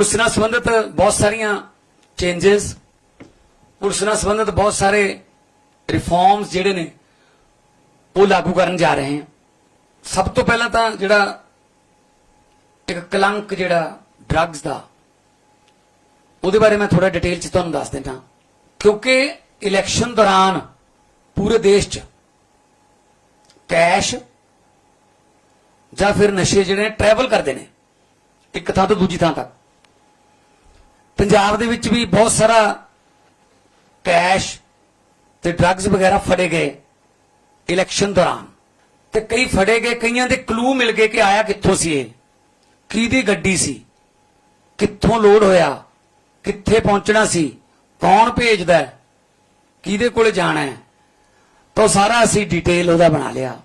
Police ਨਾਲ ਸੰਬੰਧਿਤ ਬਹੁਤ ਸਾਰੀਆਂ ਚੇਂਜਸ ਪੁਲਿਸ ਨਾਲ ਸੰਬੰਧਿਤ ਬਹੁਤ ਸਾਰੇ ਰਿਫਾਰਮਸ ਜਿਹੜੇ ਨੇ, ਉਹ ਲਾਗੂ ਕਰਨ ਜਾ ਰਹੇ ਹਾਂ। ਸਭ ਤੋਂ ਪਹਿਲਾਂ ਤਾਂ ਜਿਹੜਾ ਇੱਕ ਕਲੰਕ ਜਿਹੜਾ ਡਰੱਗਸ ਦਾ, ਉਹਦੇ ਬਾਰੇ ਮੈਂ ਥੋੜਾ ਡਿਟੇਲ ਚ ਤੁਹਾਨੂੰ ਦੱਸ ਦਿੰਦਾ। ਕਿਉਂਕਿ ਇਲੈਕਸ਼ਨ ਦੌਰਾਨ ਪੂਰੇ ਦੇਸ਼ 'ਚ ਕੈਸ਼ ਜਾਂ ਫਿਰ ਨਸ਼ੇ ਜਿਹੜੇ ਟਰੈਵਲ ਕਰਦੇ ਨੇ, ਇੱਕ ਥਾਂ ਤੋਂ ਦੂਜੀ ਥਾਂ ਤੱਕ। ਪੰਜਾਬ ਦੇ ਵਿੱਚ ਵੀ ਬਹੁਤ ਸਾਰਾ ਕੈਸ਼ ਤੇ ਡਰੱਗਸ ਵਗੈਰਾ ਫੜੇ ਗਏ ਇਲੈਕਸ਼ਨ ਦੌਰਾਨ। ਤੇ ਕਈ ਫੜੇ ਗਏ, ਕਈਆਂ ਦੇ ਕਲੂ ਮਿਲ ਗਏ ਕਿ ਆਇਆ ਕਿੱਥੋਂ ਸੀ ਇਹ, ਕਿਹਦੀ ਗੱਡੀ ਸੀ, ਕਿੱਥੋਂ ਲੋਡ ਹੋਇਆ, ਕਿੱਥੇ ਪਹੁੰਚਣਾ ਸੀ, ਕੌਣ ਭੇਜਦਾ ਕਿਹਦੇ ਕੋਲ ਜਾਣਾ ਹੈ। ਤਾਂ ਉਹ ਸਾਰਾ ਅਸੀਂ ਡਿਟੇਲ ਉਹਦਾ ਬਣਾ ਲਿਆ।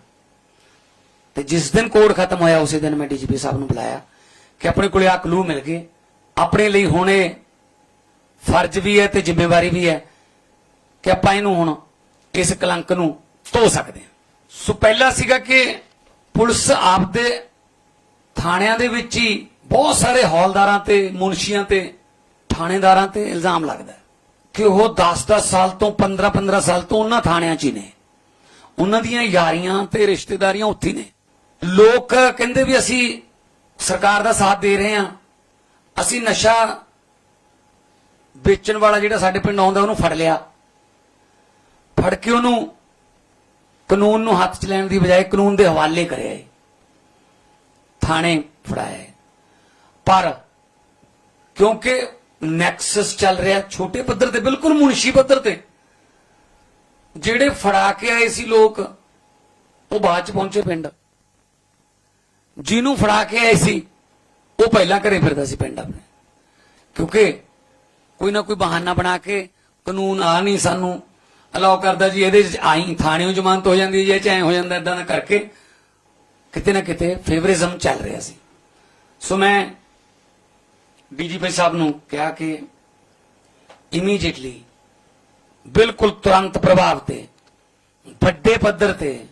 ਤੇ ਜਿਸ ਦਿਨ ਕੋਡ ਖਤਮ ਹੋਇਆ, ਉਸੇ ਦਿਨ ਮੈਂ ਡੀਜੀਪੀ ਸਾਹਿਬ ਨੂੰ ਬੁਲਾਇਆ ਕਿ ਆਪਣੇ ਕੋਲੇ ਆ ਕਲੂ ਮਿਲ ਗਏ। ਆਪਣੇ ਲਈ ਹੁਣੇ ਫਰਜ਼ ਵੀ ਹੈ ਤੇ ਜ਼ਿੰਮੇਵਾਰੀ ਵੀ ਹੈ ਕਿ ਆਪਾਂ ਇਹਨੂੰ ਹੁਣ ਇਸ ਕਲੰਕ ਨੂੰ ਧੋ ਸਕਦੇ ਹਾਂ। ਸੋ ਪਹਿਲਾ ਸੀਗਾ ਕਿ ਪੁਲਿਸ ਆਪਦੇ ਥਾਣਿਆਂ ਦੇ ਵਿੱਚ ਹੀ ਬਹੁਤ ਸਾਰੇ ਹੌਲਦਾਰਾਂ ਤੇ ਮੁਨਸ਼ੀਆਂ ਤੇ ਥਾਣੇਦਾਰਾਂ ਤੇ ਇਲਜ਼ਾਮ ਲੱਗਦਾ ਕਿ ਉਹ 10-10 ਸਾਲ ਤੋਂ 15-15 ਸਾਲ ਤੋਂ ਉਹਨਾਂ ਥਾਣਿਆਂ 'ਚ ਹੀ ਨੇ। ਉਹਨਾਂ ਦੀਆਂ ਯਾਰੀਆਂ ਤੇ ਰਿਸ਼ਤੇਦਾਰੀਆਂ ਉੱਥੇ ਨੇ। ਲੋਕ ਕਹਿੰਦੇ ਵੀ ਅਸੀਂ ਸਰਕਾਰ ਦਾ ਸਾਥ ਦੇ ਰਹੇ ਹਾਂ, ਅਸੀਂ ਨਸ਼ਾ ਵੇਚਣ ਵਾਲਾ ਜਿਹੜਾ ਸਾਡੇ ਪਿੰਡ ਆਉਂਦਾ, ਉਹਨੂੰ ਫੜ ਲਿਆ। ਫੜ ਕੇ ਉਹਨੂੰ ਕਾਨੂੰਨ ਨੂੰ ਹੱਥ 'ਚ ਲੈਣ ਦੀ ਬਜਾਏ ਕਾਨੂੰਨ ਦੇ ਹਵਾਲੇ ਕਰਿਆ ਏ। ਥਾਣੇ ਫੜਾਇਆ ਏ। ਪਰ ਕਿਉਂਕਿ ਨੈਕਸਸ ਚੱਲ ਰਿਹਾ, ਛੋਟੇ ਪੱਧਰ ਤੇ, ਬਿਲਕੁਲ ਮੁਨਸ਼ੀ ਪੱਧਰ ਤੇ, ਜਿਹੜੇ ਫੜਾ ਕੇ ਆਏ ਸੀ ਲੋਕ, ਉਹ ਬਾਅਦ ਚ ਪਹੁੰਚੇ ਪਿੰਡ। ਜਿਹਨੂੰ ਫੜਾ ਕੇ ਆਏ ਸੀ, ਉਹ ਪਹਿਲਾਂ ਘਰੇ ਫਿਰਦਾ ਸੀ ਪਿੰਡ ਆਪਣੇ। ਕਿਉਂਕਿ ਕੋਈ ਨਾ ਕੋਈ ਬਹਾਨਾ ਬਣਾ ਕੇ ਕਾਨੂੰਨ ਆ ਨਹੀਂ ਸਾਨੂੰ। ਅਲਾਉ ਕਰਦਾ ਜੀ, ਇਹਦੇ ਚ ਆਈ, ਥਾਣਿਓਂ ਜ਼ਮਾਨਤ ਹੋ ਜਾਂਦੀ ਹੈ ਜੇ ਚਾਹੇ ਹੋ ਜਾਂਦਾ ਇਦਾਂ ਦਾ ਕਰਕੇ। ਕਿਤੇ ਨਾ ਕਿਤੇ ਫੇਵਰਿਜ਼ਮ ਚੱਲ ਰਿਹਾ ਸੀ। ਸੋ ਮੈਂ ਡੀਜੀਪੀ ਸਾਹਿਬ ਨੂੰ ਕਿਹਾ ਕਿ ਇਮੀਡੀਏਟਲੀ ਬਿਲਕੁਲ ਤੁਰੰਤ ਪ੍ਰਭਾਵ ਤੇ, ਵੱਡੇ ਪੱਧਰ ਤੇ,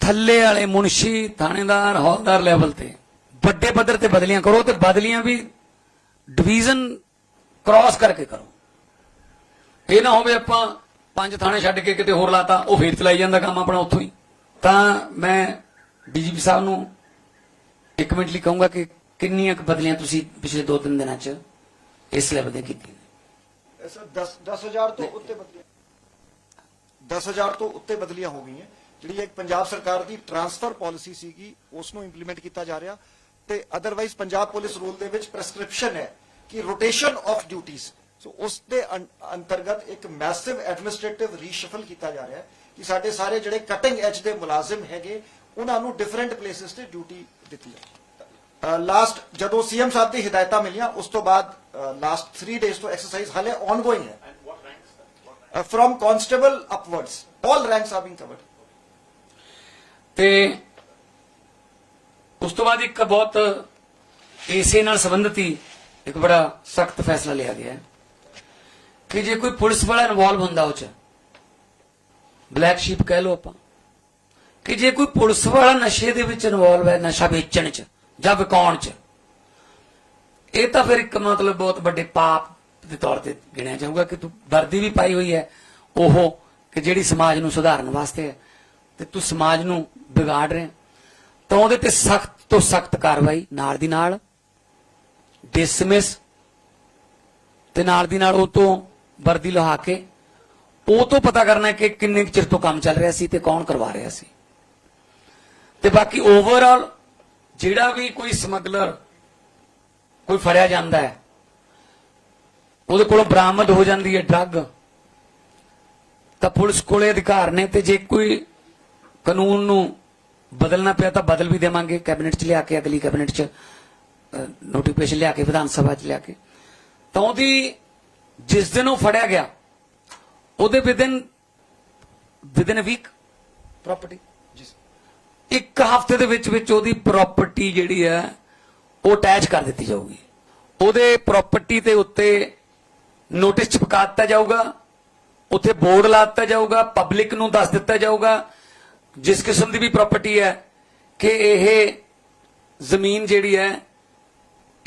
ਥੱਲੇ ਵਾਲੇ ਮੁਨਸ਼ੀ, ਥਾਣੇਦਾਰ, ਹੌਲਦਾਰ ਲੈਵਲ ਤੇ, ਵੱਡੇ ਪੱਧਰ ਤੇ ਬਦਲੀਆਂ ਕਰੋ ਤੇ ਬਦਲੀਆਂ ਵੀ ਡਿਵੀਜ਼ਨ ਕ੍ਰਾਸ ਕਰਕੇ ਕਰੋ। ਇਹ ਨਾ ਹੋਵੇ ਆਪਾਂ ਪੰਜ ਥਾਣੇ ਛੱਡ ਕੇ ਕਿਤੇ ਹੋਰ ਲਾਤਾ, ਉਹ ਫੇਰ ਚਲਾਈ ਜਾਂਦਾ ਕੰਮ ਆਪਣਾ ਉੱਥੋਂ ਹੀ। ਤਾਂ ਮੈਂ ਡੀਜੀਪੀ ਸਾਹਿਬ ਨੂੰ ਇੱਕ ਮਿੰਟ ਲਈ ਕਹੂੰਗਾ ਕਿ ਕਿੰਨੀਆਂ ਕੁ ਬਦਲੀਆਂ ਤੁਸੀਂ ਪਿਛਲੇ 2-3 ਦਿਨਾਂ 'ਚ ਇਸ ਲੈਵਲ ਦੇ ਕੀਤੀਆਂ? ਸਰ 10 10000 ਤੋਂ ਉੱਤੇ ਬਦਲੀਆਂ। 10000 ਤੋਂ ਉੱਤੇ ਬਦਲੀਆਂ ਹੋ ਗਈਆਂ। ਜਿਹੜੀ ਇੱਕ ਪੰਜਾਬ ਸਰਕਾਰ ਦੀ ਟਰਾਂਸਫਰ ਪਾਲਿਸੀ ਸੀਗੀ ਉਸ ਨੂੰ ਇੰਪਲੀਮੈਂਟ ਕੀਤਾ ਜਾ ਰਿਹਾ। ਤੇ ਅਦਰਵਾਈਜ਼ ਪੰਜਾਬ ਪੁਲਿਸ ਰੂਲ ਦੇ ਵਿੱਚ ਪ੍ਰੈਸਕ੍ਰਿਪਸ਼ਨ ਹੈ। ਕਿ ਰੋਟੇਸ਼ਨ ਆਫ ਡਿਊਟੀਆਂ ਸੋ ਉਸ ਦੇ ਅੰਤਰਗਤ ਇੱਕ ਮੈਸਿਵ ਐਡਮਿਨਿਸਟ੍ਰੇਟਿਵ ਰੀਸ਼ਫਲ ਕੀਤਾ ਜਾ ਰਿਹਾ ਹੈ ਕਿ ਸਾਡੇ ਸਾਰੇ ਜਿਹੜੇ ਕਟਿੰਗ ਐਜ ਦੇ ਮੁਲਾਜ਼ਮ ਹੈਗੇ ਉਹਨਾਂ ਨੂੰ ਡਿਫਰੈਂਟ ਪਲੇਸਿਸ ਤੇ ਡਿਊਟੀ ਦਿੱਤੀ ਜਾਵੇ ਲਾਸਟ ਜਦੋਂ ਸੀਐਮ ਸਾਹਿਬ ਦੀ ਹਦਾਇਤਾਂ ਮਿਲੀਆਂ ਉਸ ਤੋਂ ਬਾਅਦ ਲਾਸਟ 3 ਡੇਜ਼ ਤੋਂ ਐਕਸਰਸਾਈਜ਼ ਹਾਲੇ ਆਨਗੋਇੰਗ ਹੈ from constable upwards. All ranks are being covered. ਤੇ ਉਸ ਤੋਂ ਬਾਅਦ ਇੱਕ ਬਹੁਤ ਇਸੇ ਨਾਲ ਸੰਬੰਧਿਤ ਹੀ ਇੱਕ ਬੜਾ ਸਖਤ ਫੈਸਲਾ ਲਿਆ ਗਿਆ ਹੈ ਕਿ ਜੇ ਕੋਈ ਪੁਲਿਸ ਵਾਲਾ ਇਨਵੋਲਵ ਹੁੰਦਾ ਉਹ ਚ ਬਲੈਕ ਸ਼ੀਪ ਕਹਿ ਲਓ ਆਪਾਂ, ਕਿ ਜੇ ਕੋਈ ਪੁਲਿਸ ਵਾਲਾ ਨਸ਼ੇ ਦੇ ਵਿੱਚ ਇਨਵੋਲਵ ਹੈ, ਨਸ਼ਾ ਵੇਚਣ ਚ ਜਾਂ ਵਿਕਾਉਣ ਚ, ਇਹ ਤਾਂ ਫਿਰ ਇੱਕ ਮਤਲਬ ਬਹੁਤ ਵੱਡੇ ਪਾਪ ਦੇ ਤੌਰ ਤੇ ਗਿਣਿਆ ਜਾਊਗਾ ਕਿ ਤੂੰ ਵਰਦੀ ਵੀ ਪਾਈ ਹੋਈ ਹੈ, ਉਹ ਕਿ ਜਿਹੜੀ ਸਮਾਜ ਨੂੰ ਸੁਧਾਰਨ ਵਾਸਤੇ ਹੈ, ਤੇ ਤੂੰ ਸਮਾਜ ਨੂੰ ਵਿਗਾੜ ਰਿਹਾ ਤਾਂ ਉਹਦੇ ਤੇ ਸਖਤ ਤੋਂ ਸਖਤ ਕਾਰਵਾਈ ਨਾਲ ਦੀ ਨਾਲ ਡਿਸਮਿਸ ਤੇ ਨਾਲ ਦੀ ਨਾਲ ਉਹ ਤੋਂ ਵਰਦੀ ਲਹਾ ਕੇ ਉਹ ਤੋਂ ਪਤਾ ਕਰਨਾ ਕਿ ਕਿੰਨੇ ਕੁ ਚਿਰ ਤੋਂ ਕੰਮ ਚੱਲ ਰਿਹਾ ਸੀ ਤੇ ਕੌਣ ਕਰਵਾ ਰਿਹਾ ਸੀ। ਤੇ ਬਾਕੀ ਓਵਰਆਲ ਜਿਹੜਾ ਵੀ ਕੋਈ ਸਮਗਲਰ ਕੋਈ ਫੜਿਆ ਜਾਂਦਾ ਹੈ, ਉਹਦੇ ਕੋਲੋਂ ਬਰਾਮਦ ਹੋ ਜਾਂਦੀ ਹੈ ਡਰੱਗ, ਤਾਂ ਪੁਲਿਸ ਕੋਲੇ ਅਧਿਕਾਰ ਨੇ ਤੇ ਜੇ ਕੋਈ ਕਾਨੂੰਨ ਨੂੰ ਬਦਲਣਾ ਪਿਆ ਤਾਂ ਬਦਲ ਵੀ ਦੇਵਾਂਗੇ, ਕੈਬਨਿਟ 'ਚ ਲਿਆ ਕੇ ਅਗਲੀ ਕੈਬਨਿਟ 'ਚ। ਨੋਟੀਫਿਕੇਸ਼ਨ ਲਿਆ ਕੇ ਵਿਧਾਨ ਸਭਾ 'ਚ ਲਿਆ ਕੇ। ਤਾਂ ਉਹਦੀ ਜਿਸ ਦਿਨ ਉਹ ਫੜਿਆ ਗਿਆ ਉਹਦੇ ਵਿਦਿਨ ਵਿਦਿਨ ਵੀਕ ਪ੍ਰਾਪਰਟੀ. ਇੱਕ ਹਫ਼ਤੇ ਦੇ ਵਿੱਚ ਵਿੱਚ ਉਹਦੀ ਪ੍ਰਾਪਰਟੀ ਜਿਹੜੀ ਹੈ ਉਹ ਅਟੈਚ ਕਰ ਦਿੱਤੀ ਜਾਊਗੀ। ਉਹਦੇ ਪ੍ਰਾਪਰਟੀ ਦੇ ਉੱਤੇ ਨੋਟਿਸ ਚਿਪਕਾ ਦਿੱਤਾ ਜਾਊਗਾ ਉੱਥੇ ਬੋਰਡ ਲਾ ਦਿੱਤਾ ਜਾਊਗਾ ਪਬਲਿਕ ਨੂੰ ਦੱਸ ਦਿੱਤਾ ਜਾਊਗਾ ਜਿਸ ਕਿਸਮ ਦੀ ਵੀ ਪ੍ਰਾਪਰਟੀ ਹੈ ਕਿ ਇਹ ਜ਼ਮੀਨ ਜਿਹੜੀ ਹੈ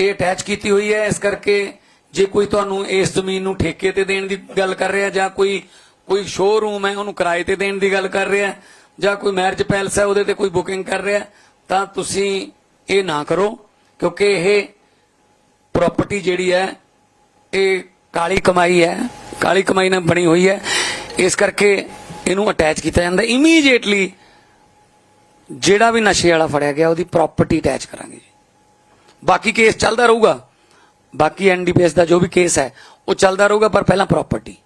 ਇਹ ਅਟੈਚ ਕੀਤੀ ਹੋਈ ਹੈ, ਇਸ ਕਰਕੇ ਜੇ ਕੋਈ ਤੁਹਾਨੂੰ ਇਸ ਜ਼ਮੀਨ ਨੂੰ ਠੇਕੇ ਤੇ ਦੇਣ ਦੀ ਗੱਲ ਕਰ ਰਿਹਾ ਜਾਂ ਕੋਈ ਕੋਈ ਸ਼ੋਰੂਮ ਹੈ, ਉਹਨੂੰ ਕਿਰਾਏ ਤੇ ਦੇਣ ਦੀ ਗੱਲ ਕਰ ਰਿਹਾ, ਜਾਂ ਕੋਈ ਮੈਰਿਜ ਪੈਲਸ ਹੈ, ਉਹਦੇ ਤੇ ਕੋਈ ਬੁਕਿੰਗ ਕਰ ਰਿਹਾ, ਤਾਂ ਤੁਸੀਂ ਇਹ ਨਾ ਕਰੋ, ਕਿਉਂਕਿ ਇਹ ਪ੍ਰਾਪਰਟੀ ਜਿਹੜੀ ਹੈ, ਇਹ ਕਾਲੀ ਕਮਾਈ ਹੈ, ਕਾਲੀ ਕਮਾਈ ਨਾਲ ਬਣੀ ਹੋਈ ਹੈ, ਇਸ ਕਰਕੇ ਇਹਨੂੰ ਅਟੈਚ ਕੀਤਾ ਜਾਂਦਾ। ਇਮੀਡੀਏਟਲੀ ਜਿਹੜਾ ਵੀ ਨਸ਼ੇ ਵਾਲਾ ਫੜਿਆ ਗਿਆ, ਉਹਦੀ ਪ੍ਰਾਪਰਟੀ ਅਟੈਚ ਕਰਾਂਗੇ ਬਾਕੀ ਕੇਸ ਚੱਲਦਾ ਰਹੂਗਾ। ਬਾਕੀ ਐਨਡੀਪੀਐਸ ਦਾ ਜੋ ਵੀ ਕੇਸ ਹੈ, ਉਹ ਚੱਲਦਾ ਰਹੂਗਾ, ਪਰ ਪਹਿਲਾਂ ਪ੍ਰਾਪਰਟੀ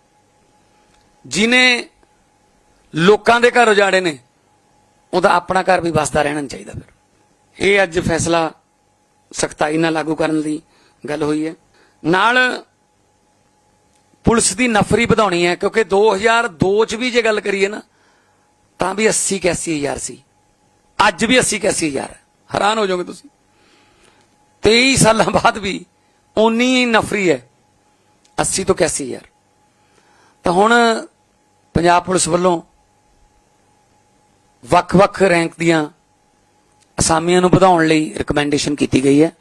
ਜਿਨੇ ਲੋਕਾਂ ਦੇ ਘਰ ਉਜਾੜੇ ਨੇ, ਉਹਦਾ ਆਪਣਾ ਘਰ ਵੀ ਵਸਦਾ ਰਹਿਣਾ ਚਾਹੀਦਾ ਫਿਰ। ਇਹ ਅੱਜ ਫੈਸਲਾ ਸਖਤਾਈ ਨਾਲ ਲਾਗੂ ਕਰਨ ਦੀ ਗੱਲ ਹੋਈ ਹੈ। ਨਾਲ ਪੁਲਿਸ ਦੀ ਨਫਰੀ ਵਧਾਉਣੀ ਹੈ, ਕਿਉਂਕਿ 2002 ਚ ਵੀ ਜੇ ਗੱਲ ਕਰੀਏ ਨਾ, ਤਾਂ ਵੀ 80 81 ਹਜ਼ਾਰ ਸੀ। ਅੱਜ ਵੀ 80 81 ਹਜ਼ਾਰ ਹੈਰਾਨ ਹੋ ਜਾਓਗੇ ਤੁਸੀਂ। 23 ਸਾਲਾਂ ਬਾਅਦ ਵੀ ਉਨੀ ਨਫਰੀ ਹੈ। 80 ਤੋਂ 81 ਹਜ਼ਾਰ। ਤਾਂ ਹੁਣ ਪੰਜਾਬ ਪੁਲਿਸ ਵੱਲੋਂ ਵੱਖ-ਵੱਖ ਰੈਂਕ ਦੀਆਂ ਅਸਾਮੀਆਂ ਨੂੰ ਵਧਾਉਣ ਲਈ ਰეკਮੈਂਡੇਸ਼ਨ ਕੀਤੀ ਗਈ ਹੈ।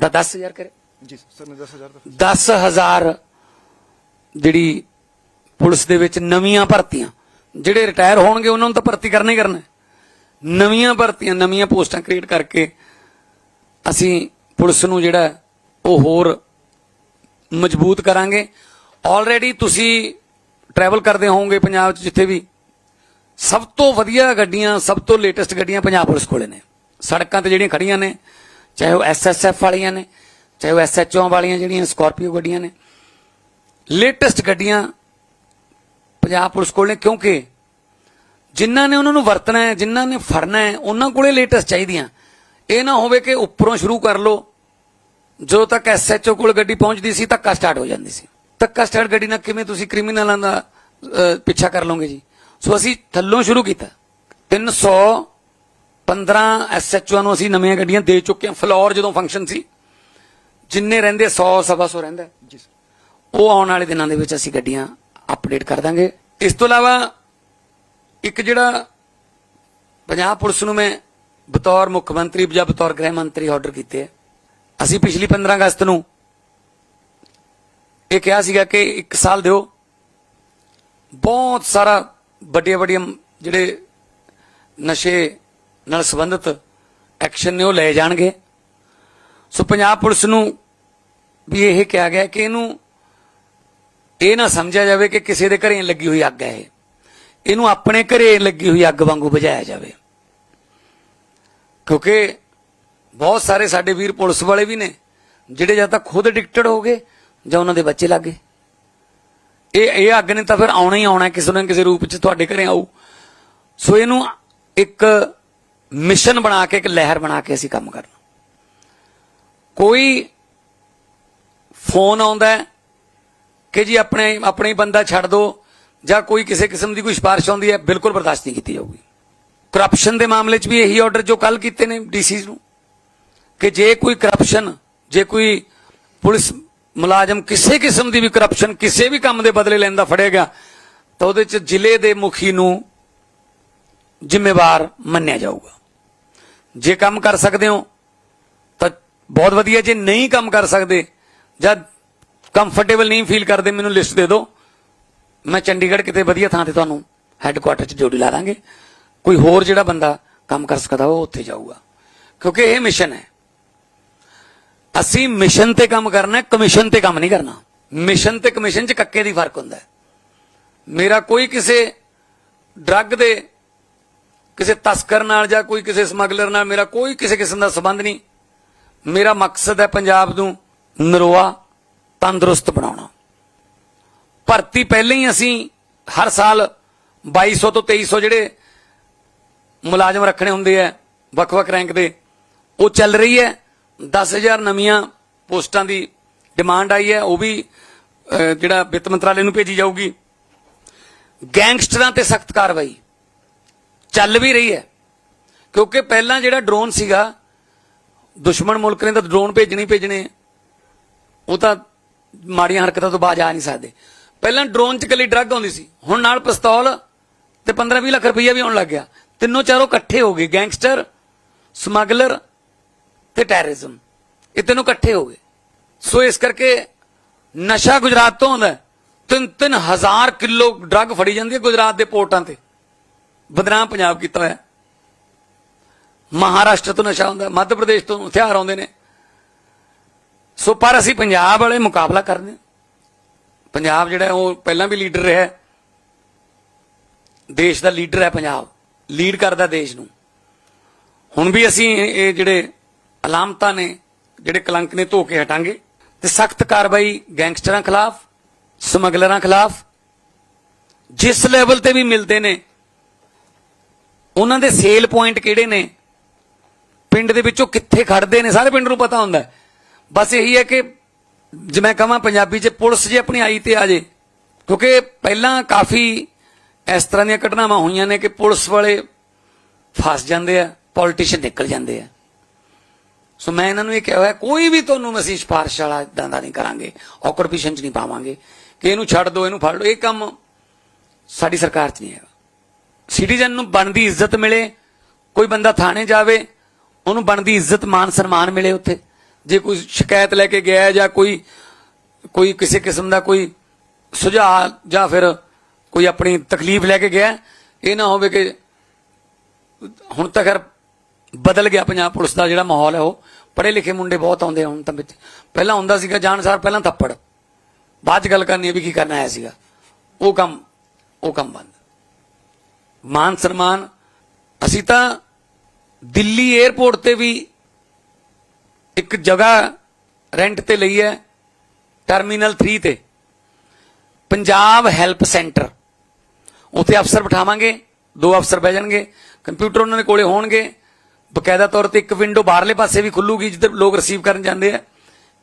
ਦਾ 10000 ਕਰੇ। ਜੀ ਸਰ ਨੇ 10000 ਦਾ 10000 ਜਿਹੜੀ ਪੁਲਿਸ ਦੇ ਵਿੱਚ ਨਵੀਆਂ ਭਰਤੀਆਂ ਜਿਹੜੇ ਰਿਟਾਇਰ ਹੋਣਗੇ ਉਹਨਾਂ ਨੂੰ ਤਾਂ ਭਰਤੀ ਕਰਨਾ ਹੀ ਕਰਨਾ। ਨਵੀਆਂ ਭਰਤੀਆਂ ਨਵੀਆਂ ਪੋਸਟਾਂ ਕ੍ਰੀਏਟ ਕਰਕੇ ਅਸੀਂ ਪੁਲਿਸ ਨੂੰ ਜਿਹੜਾ ਉਹ ਹੋਰ ਮਜ਼ਬੂਤ ਕਰਾਂਗੇ। ਆਲਰੇਡੀ ਤੁਸੀਂ ਟਰੈਵਲ ਕਰਦੇ ਹੋਵੋਗੇ ਪੰਜਾਬ 'ਚ ਜਿੱਥੇ ਵੀ। ਸਭ ਤੋਂ ਵਧੀਆ ਗੱਡੀਆਂ, ਸਭ ਤੋਂ ਲੇਟੈਸਟ ਗੱਡੀਆਂ ਪੰਜਾਬ ਪੁਲਿਸ ਕੋਲੇ ਨੇ। ਸੜਕਾਂ ਤੇ ਜਿਹੜੀਆਂ ਖੜੀਆਂ ਨੇ, ਚਾਹੇ ਉਹ ਐਸਐਸਐਫ ਵਾਲੀਆਂ ਨੇ, ਚਾਹੇ ਉਹ ਐਸਐਚਓ ਵਾਲੀਆਂ ਜਿਹੜੀਆਂ ਸਕਾਰਪੀਓ ਗੱਡੀਆਂ ਨੇ। ਲੇਟੈਸਟ ਗੱਡੀਆਂ ਪੰਜਾਬ ਪੁਲਿਸ ਕੋਲ ਨੇ ਕਿਉਂਕਿ ਜਿਨ੍ਹਾਂ ਨੇ ਉਹਨਾਂ ਨੂੰ ਵਰਤਣਾ ਹੈ, ਜਿਨ੍ਹਾਂ ਨੇ ਫੜਨਾ ਹੈ, ਉਹਨਾਂ ਕੋਲੇ ਲੇਟੈਸਟ ਚਾਹੀਦੀਆਂ। ਇਹ ਨਾ ਹੋਵੇ ਕਿ ਉੱਪਰੋਂ ਸ਼ੁਰੂ ਕਰ ਲਓ। ਜਦੋਂ ਤੱਕ ਐਸਐਚਓ ਕੋਲ ਗੱਡੀ ਪਹੁੰਚਦੀ ਸੀ ਧੱਕਾ ਸਟਾਰਟ ਹੋ ਜਾਂਦੀ ਸੀ। ਧੱਕਾ ਸਟਾਰਟ ਗੱਡੀ ਨਾਲ ਕਿਵੇਂ ਤੁਸੀਂ ਕ੍ਰਿਮੀਨਲਾਂ ਦਾ ਪਿੱਛਾ ਕਰ ਲਓਗੇ ਜੀ? ਸੋ ਅਸੀਂ ਥੱਲੋਂ ਸ਼ੁਰੂ ਕੀਤਾ। 315 ਐਸਐਚਓ ਨੂੰ ਅਸੀਂ ਨਵੀਆਂ ਗੱਡੀਆਂ ਦੇ ਚੁੱਕੇ ਹਾਂ। ਫਲੋਰ ਜਦੋਂ ਫੰਕਸ਼ਨ ਸੀ ਜਿੰਨੇ ਰਹਿੰਦੇ 100 ਸਵਾ ਸੌ ਰਹਿੰਦਾ। ਹੈ। ਜੀ ਉਹ ਆਉਣ ਵਾਲੇ ਦਿਨਾਂ ਦੇ ਵਿੱਚ ਅਸੀਂ ਗੱਡੀਆਂ ਅਪਡੇਟ ਕਰ ਦਾਂਗੇ। ਇਸ ਤੋਂ ਇਲਾਵਾ ਇੱਕ ਜਿਹੜਾ ਪੰਜਾਬ ਪੁਲਿਸ ਨੂੰ ਮੈਂ ਬਤੌਰ ਮੁੱਖ ਮੰਤਰੀ ਜਾਂ ਬਤੌਰ ਗ੍ਰਹਿ ਮੰਤਰੀ ਆਰਡਰ ਕੀਤੇ ਹੈ ਅਸੀਂ ਪਿਛਲੀ 15 ਅਗਸਤ ਨੂੰ ਇਹ ਕਿਹਾ ਸੀਗਾ ਕਿ ਇੱਕ ਸਾਲ ਦਿਓ। ਬਹੁਤ ਸਾਰਾ ਵੱਡੀਆਂ ਵੱਡੀਆਂ ਜਿਹੜੇ ਨਸ਼ੇ ਨਾਲ ਸੰਬੰਧਿਤ ਐਕਸ਼ਨ ਨੇ ਉਹ ਲਏ ਜਾਣਗੇ। ਸੋ ਪੰਜਾਬ ਪੁਲਿਸ ਨੂੰ ਵੀ ਇਹ ਕਿਹਾ ਗਿਆ ਕਿ ਇਹਨੂੰ ਇਹ ਨਾ ਸਮਝਿਆ ਜਾਵੇ ਕਿ ਕਿਸੇ ਦੇ ਘਰੇ ਲੱਗੀ ਹੋਈ ਅੱਗ ਹੈ ਇਹਨੂੰ ਆਪਣੇ ਘਰੇ ਲੱਗੀ ਹੋਈ ਅੱਗ ਵਾਂਗੂ ਬੁਝਾਇਆ ਜਾਵੇ। ਕਿਉਂਕਿ ਬਹੁਤ ਸਾਰੇ ਸਾਡੇ ਵੀਰ ਪੁਲਿਸ ਵਾਲੇ ਵੀ ਨੇ, ਜਿਹੜੇ ਜਾਂ ਤਾਂ ਖੁਦ ਐਡਿਕਟਡ ਹੋ ਗਏ ਜਾਂ ਉਹਨਾਂ ਦੇ ਬੱਚੇ ਲੱਗ ਗਏ। ਇਹ ਇਹ ਅੱਗ ਨੇ ਤਾਂ ਫਿਰ ਆਉਣਾ ਹੀ ਆਉਣਾ ਕਿਸੇ ਨਾ ਕਿਸੇ ਰੂਪ ਚ ਤੁਹਾਡੇ ਘਰੇ ਆਊ। ਸੋ ਇਹਨੂੰ ਇੱਕ ਮਿਸ਼ਨ ਬਣਾ ਕੇ, ਇੱਕ ਲਹਿਰ ਬਣਾ ਕੇ ਅਸੀਂ ਕੰਮ ਕਰਨਾ। ਕੋਈ ਫੋਨ ਆਉਂਦਾ ਕਿ ਜੀ ਆਪਣੇ ਆਪਣੇ ਬੰਦਾ ਛੱਡ ਦਿਓ ਜਾਂ ਕੋਈ ਕਿਸੇ ਕਿਸਮ ਦੀ ਕੋਈ ਸਿਫਾਰਿਸ਼ ਆਉਂਦੀ ਹੈ, ਬਿਲਕੁਲ ਬਰਦਾਸ਼ਤ ਨਹੀਂ ਕੀਤੀ ਜਾਊਗੀ। ਕਰਪਸ਼ਨ ਦੇ ਮਾਮਲੇ 'ਚ ਵੀ ਇਹੀ ਆਰਡਰ ਜੋ ਕੱਲ ਕੀਤੇ ਨੇ ਡੀਸੀਜ਼ ਨੂੰ ਕਿ ਜੇ ਕੋਈ ਕਰਪਸ਼ਨ ਜੇ ਕੋਈ ਪੁਲਿਸ ਮੁਲਾਜ਼ਮ ਕਿਸੇ ਕਿਸਮ ਦੀ ਵੀ ਕਰਪਸ਼ਨ ਕਿਸੇ ਵੀ ਕੰਮ ਦੇ ਬਦਲੇ ਲੈਂਦਾ ਫੜੇਗਾ ਤਾਂ ਉਹਦੇ 'ਚ ਜ਼ਿਲ੍ਹੇ ਦੇ ਮੁਖੀ ਨੂੰ ਜ਼ਿੰਮੇਵਾਰ ਮੰਨਿਆ ਜਾਊਗਾ। ਜੇ ਕੰਮ ਕਰ ਸਕਦੇ ਹੋ, ਤਾਂ ਬਹੁਤ ਵਧੀਆ। ਜੇ ਨਹੀਂ ਕੰਮ ਕਰ ਸਕਦੇ ਜਾਂ ਕੰਫਰਟੇਬਲ ਨਹੀਂ ਫੀਲ ਕਰਦੇ, ਮੈਨੂੰ ਲਿਸਟ ਦੇ ਦਿਓ। ਮੈਂ ਚੰਡੀਗੜ੍ਹ ਕਿਤੇ ਵਧੀਆ ਥਾਂ ਤੇ ਤੁਹਾਨੂੰ ਹੈੱਡਕੁਆਟਰ 'ਚ ਡਿਊਟੀ ਲਾ ਦਾਂਗੇ। ਕੋਈ ਹੋਰ ਜਿਹੜਾ ਬੰਦਾ ਕੰਮ ਕਰ ਸਕਦਾ, ਉਹ ਉੱਥੇ ਜਾਊਗਾ। ਕਿਉਂਕਿ ਇਹ ਮਿਸ਼ਨ ਹੈ। ਅਸੀਂ ਮਿਸ਼ਨ ਤੇ ਕੰਮ ਕਰਨਾ ਕਮਿਸ਼ਨ ਤੇ ਕੰਮ ਨਹੀਂ ਕਰਨਾ। ਮਿਸ਼ਨ ਤੇ ਕਮਿਸ਼ਨ 'ਚ ਕੱਕੇ ਦੀ ਫ਼ਰਕ ਹੁੰਦਾ ਮੇਰਾ ਕੋਈ ਕਿਸੇ ਡਰੱਗ ਦੇ, ਕਿਸੇ ਤਸਕਰ ਨਾਲ ਜਾਂ ਕੋਈ ਕਿਸੇ ਸਮਗਲਰ ਨਾਲ ਮੇਰਾ ਕੋਈ ਕਿਸੇ ਕਿਸਮ ਦਾ ਸੰਬੰਧ ਨਹੀਂ। ਮੇਰਾ ਮਕਸਦ ਹੈ ਪੰਜਾਬ ਨੂੰ ਨਰੋਆ, ਤੰਦਰੁਸਤ ਬਣਾਉਣਾ। ਭਰਤੀ ਪਹਿਲਾਂ ਹੀ ਅਸੀਂ ਹਰ ਸਾਲ 2200 ਤੋਂ 2300 ਜਿਹੜੇ ਮੁਲਾਜ਼ਮ ਰੱਖਣੇ ਹੁੰਦੇ ਆ, ਵੱਖ-ਵੱਖ ਰੈਂਕ ਦੇ। ਉਹ ਚੱਲ ਰਹੀ ਹੈ 10000 ਨਵੀਆਂ ਪੋਸਟਾਂ ਦੀ ਡਿਮਾਂਡ ਆਈ ਹੈ, ਉਹ ਵੀ ਜਿਹੜਾ ਵਿੱਤ ਮੰਤਰਾਲੇ ਨੂੰ ਭੇਜੀ ਜਾਊਗੀ। ਗੈਂਗਸਟਰਾਂ ਤੇ ਸਖਤ ਕਾਰਵਾਈ ਚੱਲ ਵੀ ਰਹੀ ਹੈ, ਕਿਉਂਕਿ ਪਹਿਲਾਂ ਜਿਹੜਾ ਡਰੋਨ ਸੀਗਾ, ਦੁਸ਼ਮਣ ਮੁਲਕ ਨੇ ਤਾਂ ਡਰੋਨ ਭੇਜਣੇ ਭੇਜਣੇ ਉਹ ਤਾਂ ਮਾੜੀਆਂ ਹਰਕਤਾਂ ਤੋਂ ਬਾਜ ਆ ਨਹੀਂ ਸਕਦੇ। ਪਹਿਲਾਂ ਡਰੋਨ 'ਚ ਕੱਲੀ ਡਰੱਗ ਆਉਂਦੀ ਸੀ, ਹੁਣ ਨਾਲ ਪਿਸਤੌਲ ਤੇ 15-20 ਲੱਖ ਰੁਪਈਆ ਵੀ ਆਉਣ ਲੱਗ ਗਿਆ। ਤਿੰਨੋਂ ਚਾਰੋਂ ਇਕੱਠੇ ਹੋ ਗਏ, ਗੈਂਗਸਟਰ, ਸਮਗਲਰ ਤੇ ਟੈਰਰਿਜ਼ਮ। ਇਹ ਤਿੰਨੋਂ ਇਕੱਠੇ ਹੋ ਗਏ। ਸੋ ਇਸ ਕਰਕੇ ਨਸ਼ਾ ਗੁਜਰਾਤ ਤੋਂ ਆਉਂਦਾ ਤਿੰਨ ਤਿੰਨ ਹਜ਼ਾਰ ਕਿਲੋ ਡਰੱਗ ਫੜੀ ਜਾਂਦੀ ਹੈ ਗੁਜਰਾਤ ਦੇ ਪੋਰਟਾਂ ਤੇ। ਬਦਨਾਮ ਪੰਜਾਬ ਕੀਤਾ ਹੋਇਆ ਮਹਾਰਾਸ਼ਟਰ ਤੋਂ ਨਸ਼ਾ ਆਉਂਦਾ ਮੱਧ ਪ੍ਰਦੇਸ਼ ਤੋਂ ਹਥਿਆਰ ਆਉਂਦੇ ਨੇ। ਸੋ ਪਰ ਅਸੀਂ ਪੰਜਾਬ ਵਾਲੇ ਮੁਕਾਬਲਾ ਕਰਦੇ ਪੰਜਾਬ ਜਿਹੜਾ ਉਹ ਪਹਿਲਾਂ ਵੀ ਲੀਡਰ ਰਿਹਾ ਦੇਸ਼ ਦਾ ਲੀਡਰ ਹੈ ਪੰਜਾਬ। ਲੀਡ ਕਰਦਾ ਦੇਸ਼ ਨੂੰ। ਹੁਣ ਵੀ ਅਸੀਂ ਇਹ ਜਿਹੜੇ ਅਲਾਮਤਾਂ ਨੇ, ਜਿਹੜੇ ਕਲੰਕ ਨੇ ਧੋ ਕੇ ਹਟਾਂਗੇ ਤੇ ਸਖਤ ਕਾਰਵਾਈ ਗੈਂਗਸਟਰਾਂ ਖਿਲਾਫ, ਸਮਗਲਰਾਂ ਖਿਲਾਫ, ਜਿਸ ਲੈਵਲ ਤੇ ਵੀ ਮਿਲਦੇ ਨੇ, ਉਹਨਾਂ ਦੇ ਸੇਲ ਪੁਆਇੰਟ ਕਿਹੜੇ ਨੇ, ਪਿੰਡ ਦੇ ਵਿੱਚੋਂ ਕਿੱਥੇ ਖੜਦੇ ਨੇ, ਸਾਰੇ ਪਿੰਡ ਨੂੰ ਪਤਾ ਹੁੰਦਾ ਬਸ ਇਹੀ ਹੈ ਕਿ ਜੇ ਮੈਂ ਕਹਾਂ ਪੰਜਾਬੀ 'ਚ ਪੁਲਿਸ ਜੇ ਆਪਣੀ ਆਈ ਤੇ ਆ ਜੇ, ਕਿਉਂਕਿ ਪਹਿਲਾਂ ਕਾਫੀ ਇਸ ਤਰ੍ਹਾਂ ਦੀਆਂ ਘਟਨਾਵਾਂ ਹੋਈਆਂ ਨੇ ਕਿ ਪੁਲਿਸ ਵਾਲੇ ਫਸ ਜਾਂਦੇ ਆ ਪੋਲੀਟੀਸ਼ੀਅਨ ਨਿਕਲ ਜਾਂਦੇ ਆ। ਸੋ ਮੈਂ ਇਹਨਾਂ ਨੂੰ ਇਹ ਕਿਹਾ ਹੋਇਆ, ਕੋਈ ਵੀ ਤੁਹਾਨੂੰ ਅਸੀਂ ਸਿਫਾਰਿਸ਼ ਵਾਲਾ ਇਦਾਂ ਦਾ ਨਹੀਂ ਕਰਾਂਗੇ ਆਕਰਪੀਸ਼ਨ 'ਚ ਨਹੀਂ ਪਾਵਾਂਗੇ। ਕਿ ਇਹਨੂੰ ਛੱਡ ਦਿਓ ਇਹਨੂੰ ਫੜ ਲਓ, ਇਹ ਕੰਮ ਸਾਡੀ ਸਰਕਾਰ 'ਚ ਨਹੀਂ ਹੈਗਾ। ਸਿਟੀਜ਼ਨ ਨੂੰ ਬਣਦੀ ਇੱਜ਼ਤ ਮਿਲੇ, ਕੋਈ ਬੰਦਾ ਥਾਣੇ ਜਾਵੇ, ਉਹਨੂੰ ਬਣਦੀ ਇੱਜ਼ਤ, ਮਾਨ ਸਨਮਾਨ ਮਿਲੇ ਉੱਥੇ। ਜੇ ਕੋਈ ਸ਼ਿਕਾਇਤ ਲੈ ਕੇ ਗਿਆ ਜਾਂ ਕੋਈ ਕੋਈ ਕਿਸੇ ਕਿਸਮ ਦਾ ਕੋਈ ਸੁਝਾਅ ਜਾਂ ਫਿਰ ਕੋਈ ਆਪਣੀ ਤਕਲੀਫ ਲੈ ਕੇ ਗਿਆ, ਇਹ ਨਾ ਹੋਵੇ ਕਿ ਹੁਣ ਤਾਂ ਖੈਰ ਬਦਲ ਗਿਆ ਪੰਜਾਬ ਪੁਲਿਸ ਦਾ ਜਿਹੜਾ ਮਾਹੌਲ ਹੈ ਉਹ। ਪੜ੍ਹੇ ਲਿਖੇ ਮੁੰਡੇ ਬਹੁਤ ਆਉਂਦੇ ਹੁਣ ਤਾਂ ਵਿੱਚ। ਪਹਿਲਾਂ ਹੁੰਦਾ ਸੀਗਾ ਜਾਣਸਾਰ ਪਹਿਲਾਂ ਥੱਪੜ। ਬਾਅਦ ਚ ਗੱਲ ਕਰਨੀ ਹੈ ਵੀ ਕੀ ਕਰਨਾ ਆਇਆ ਸੀਗਾ। ਉਹ ਕੰਮ ਉਹ ਕੰਮ ਬੰਦ। ਮਾਨ ਸਨਮਾਨ, ਅਸੀਂ ਤਾਂ ਦਿੱਲੀ 에ਅਰਪੋਰਟ ਤੇ ਵੀ ਇੱਕ ਜਗ੍ਹਾ ਰੈਂਟ ਤੇ ਲਈ ਹੈ ਟਰਮੀਨਲ 3 ਤੇ। ਪੰਜਾਬ ਹੈਲਪ ਸੈਂਟਰ ਉੱਥੇ ਅਫਸਰ ਬਿਠਾਵਾਂਗੇ, ਦੋ ਅਫਸਰ ਬਹਿ ਜਾਣਗੇ, ਕੰਪਿਊਟਰ ਉਹਨਾਂ ਦੇ ਕੋਲੇ ਹੋਣਗੇ, ਬਕਾਇਦਾ ਤੌਰ ਤੇ ਇੱਕ ਵਿੰਡੋ ਬਾਹਰਲੇ ਪਾਸੇ ਵੀ ਖੁੱਲੂਗੀ ਜਿੱਧਰ ਲੋਕ ਰਿਸੀਵ ਕਰਨ ਜਾਂਦੇ ਆ,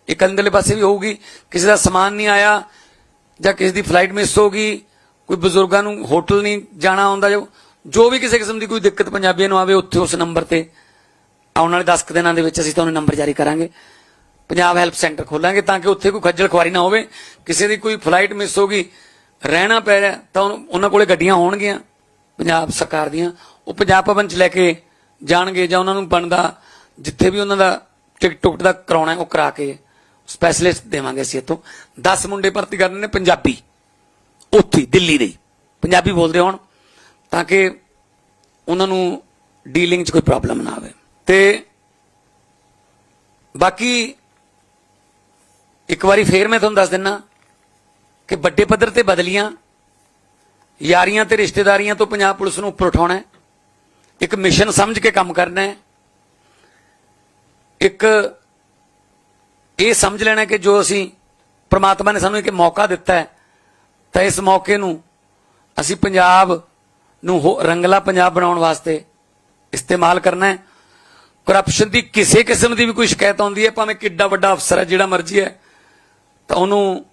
ਇੱਕ ਅੰਦਰਲੇ ਪਾਸੇ ਵੀ ਹੋਊਗੀ, ਕਿਸੇ ਦਾ ਸਮਾਨ ਨਹੀਂ ਆਇਆ, ਜਾਂ ਕਿਸੇ ਦੀ ਫਲਾਈਟ ਮਿਸ ਹੋ ਗਈ, ਕੋਈ ਬਜ਼ੁਰਗਾਂ ਨੂੰ ਹੋਟਲ ਨਹੀਂ ਜਾਣਾ ਆਉਂਦਾ, ਜੋ ਜੋ ਵੀ ਕਿਸੇ ਕਿਸਮ ਦੀ ਕੋਈ ਦਿੱਕਤ ਪੰਜਾਬੀਆਂ ਨੂੰ ਆਵੇ, ਉੱਥੇ ਉਸ ਨੰਬਰ ਤੇ ਆਉਣ ਵਾਲੇ 10 ਕੁ ਦਿਨਾਂ ਦੇ ਵਿੱਚ ਅਸੀਂ ਤੁਹਾਨੂੰ ਨੰਬਰ ਜਾਰੀ ਕਰਾਂਗੇ। ਪੰਜਾਬ ਹੈਲਪ ਸੈਂਟਰ ਖੋਲਾਂਗੇ ਤਾਂ ਕਿ ਉੱਥੇ ਕੋਈ ਖੱਜਲ ਖੁਆਰੀ ਨਾ ਹੋਵੇ, ਕਿਸੇ ਦੀ ਕੋਈ ਫਲਾਈਟ ਮਿਸ ਹੋ ਗਈ ਰਹਿਣਾ ਪੈ ਰਿਹਾ ਤਾਂ ਉਹਨੂੰ- ਉਹਨਾਂ ਕੋਲੇ ਗੱਡੀਆਂ ਹੋਣਗੀਆਂ ਪੰਜਾਬ ਸਰਕਾਰ ਦੀਆਂ। ਉਹ ਪੰਜਾਬ ਭਵਨ ਚ ਲੈ ਕੇ ਜਾਣਗੇ ਜਾਂ ਉਹਨਾਂ ਨੂੰ ਬਣਦਾ ਜਿੱਥੇ ਵੀ ਉਹਨਾਂ ਦਾ ਟਿਕਟ ਟੁਕਟ ਦਾ ਕਰਾਉਣਾ ਉਹ ਕਰਾ ਕੇ ਸਪੈਸ਼ਲਿਸਟ ਦੇਵਾਂਗੇ ਅਸੀਂ ਇੱਥੋਂ। 10 ਮੁੰਡੇ ਭਰਤੀ ਕਰਨੇ ਨੇ ਪੰਜਾਬੀ। ਉੱਥੇ ਹੀ, ਦਿੱਲੀ ਦੇ ਹੀ। ਪੰਜਾਬੀ ਬੋਲਦੇ ਹੋਣ ਤਾਂ ਕਿ ਉਹਨਾਂ ਨੂੰ ਡੀਲਿੰਗ 'ਚ ਕੋਈ ਪ੍ਰੋਬਲਮ ਨਾ ਆਵੇ। ਤੇ ਬਾਕੀ ਇੱਕ ਵਾਰੀ ਫੇਰ ਮੈਂ ਤੁਹਾਨੂੰ ਦੱਸ ਦਿੰਨਾ ਕਿ ਵੱਡੇ ਪੱਧਰ ਤੇ ਬਦਲੀਆਂ। ਯਾਰੀਆਂ ਤੇ ਰਿਸ਼ਤੇਦਾਰੀਆਂ ਤੋਂ ਪੰਜਾਬ ਪੁਲਿਸ ਨੂੰ ਉੱਪਰ ਉਠਾਉਣਾ ਹੈ। ਇੱਕ ਮਿਸ਼ਨ ਸਮਝ ਕੇ ਕੰਮ ਕਰਨਾ ਹੈ। ਇੱਕ ਇਹ ਸਮਝ ਲੈਣਾ ਕਿ ਜੋ ਅਸੀਂ ਪ੍ਰਮਾਤਮਾ ਨੇ ਸਾਨੂੰ ਇੱਕ ਮੌਕਾ ਦਿੱਤਾ ਹੈ, ਤਾਂ ਇਸ ਮੌਕੇ ਨੂੰ ਅਸੀਂ ਪੰਜਾਬ ਨੂੰ ਹੋ- ਰੰਗਲਾ ਪੰਜਾਬ ਬਣਾਉਣ ਵਾਸਤੇ ਇਸਤੇਮਾਲ ਕਰਨਾ ਹੈ। ਕਰਪਸ਼ਨ ਦੀ ਕਿਸੇ ਕਿਸਮ ਦੀ ਵੀ ਕੋਈ ਸ਼ਿਕਾਇਤ ਆਉਂਦੀ ਹੈ, ਭਾਵੇਂ ਕਿੱਡਾ ਵੱਡਾ ਅਫਸਰ ਹੈ, ਜਿਹੜਾ ਮਰਜ਼ੀ ਹੈ, ਤਾਂ ਉਹਨੂੰ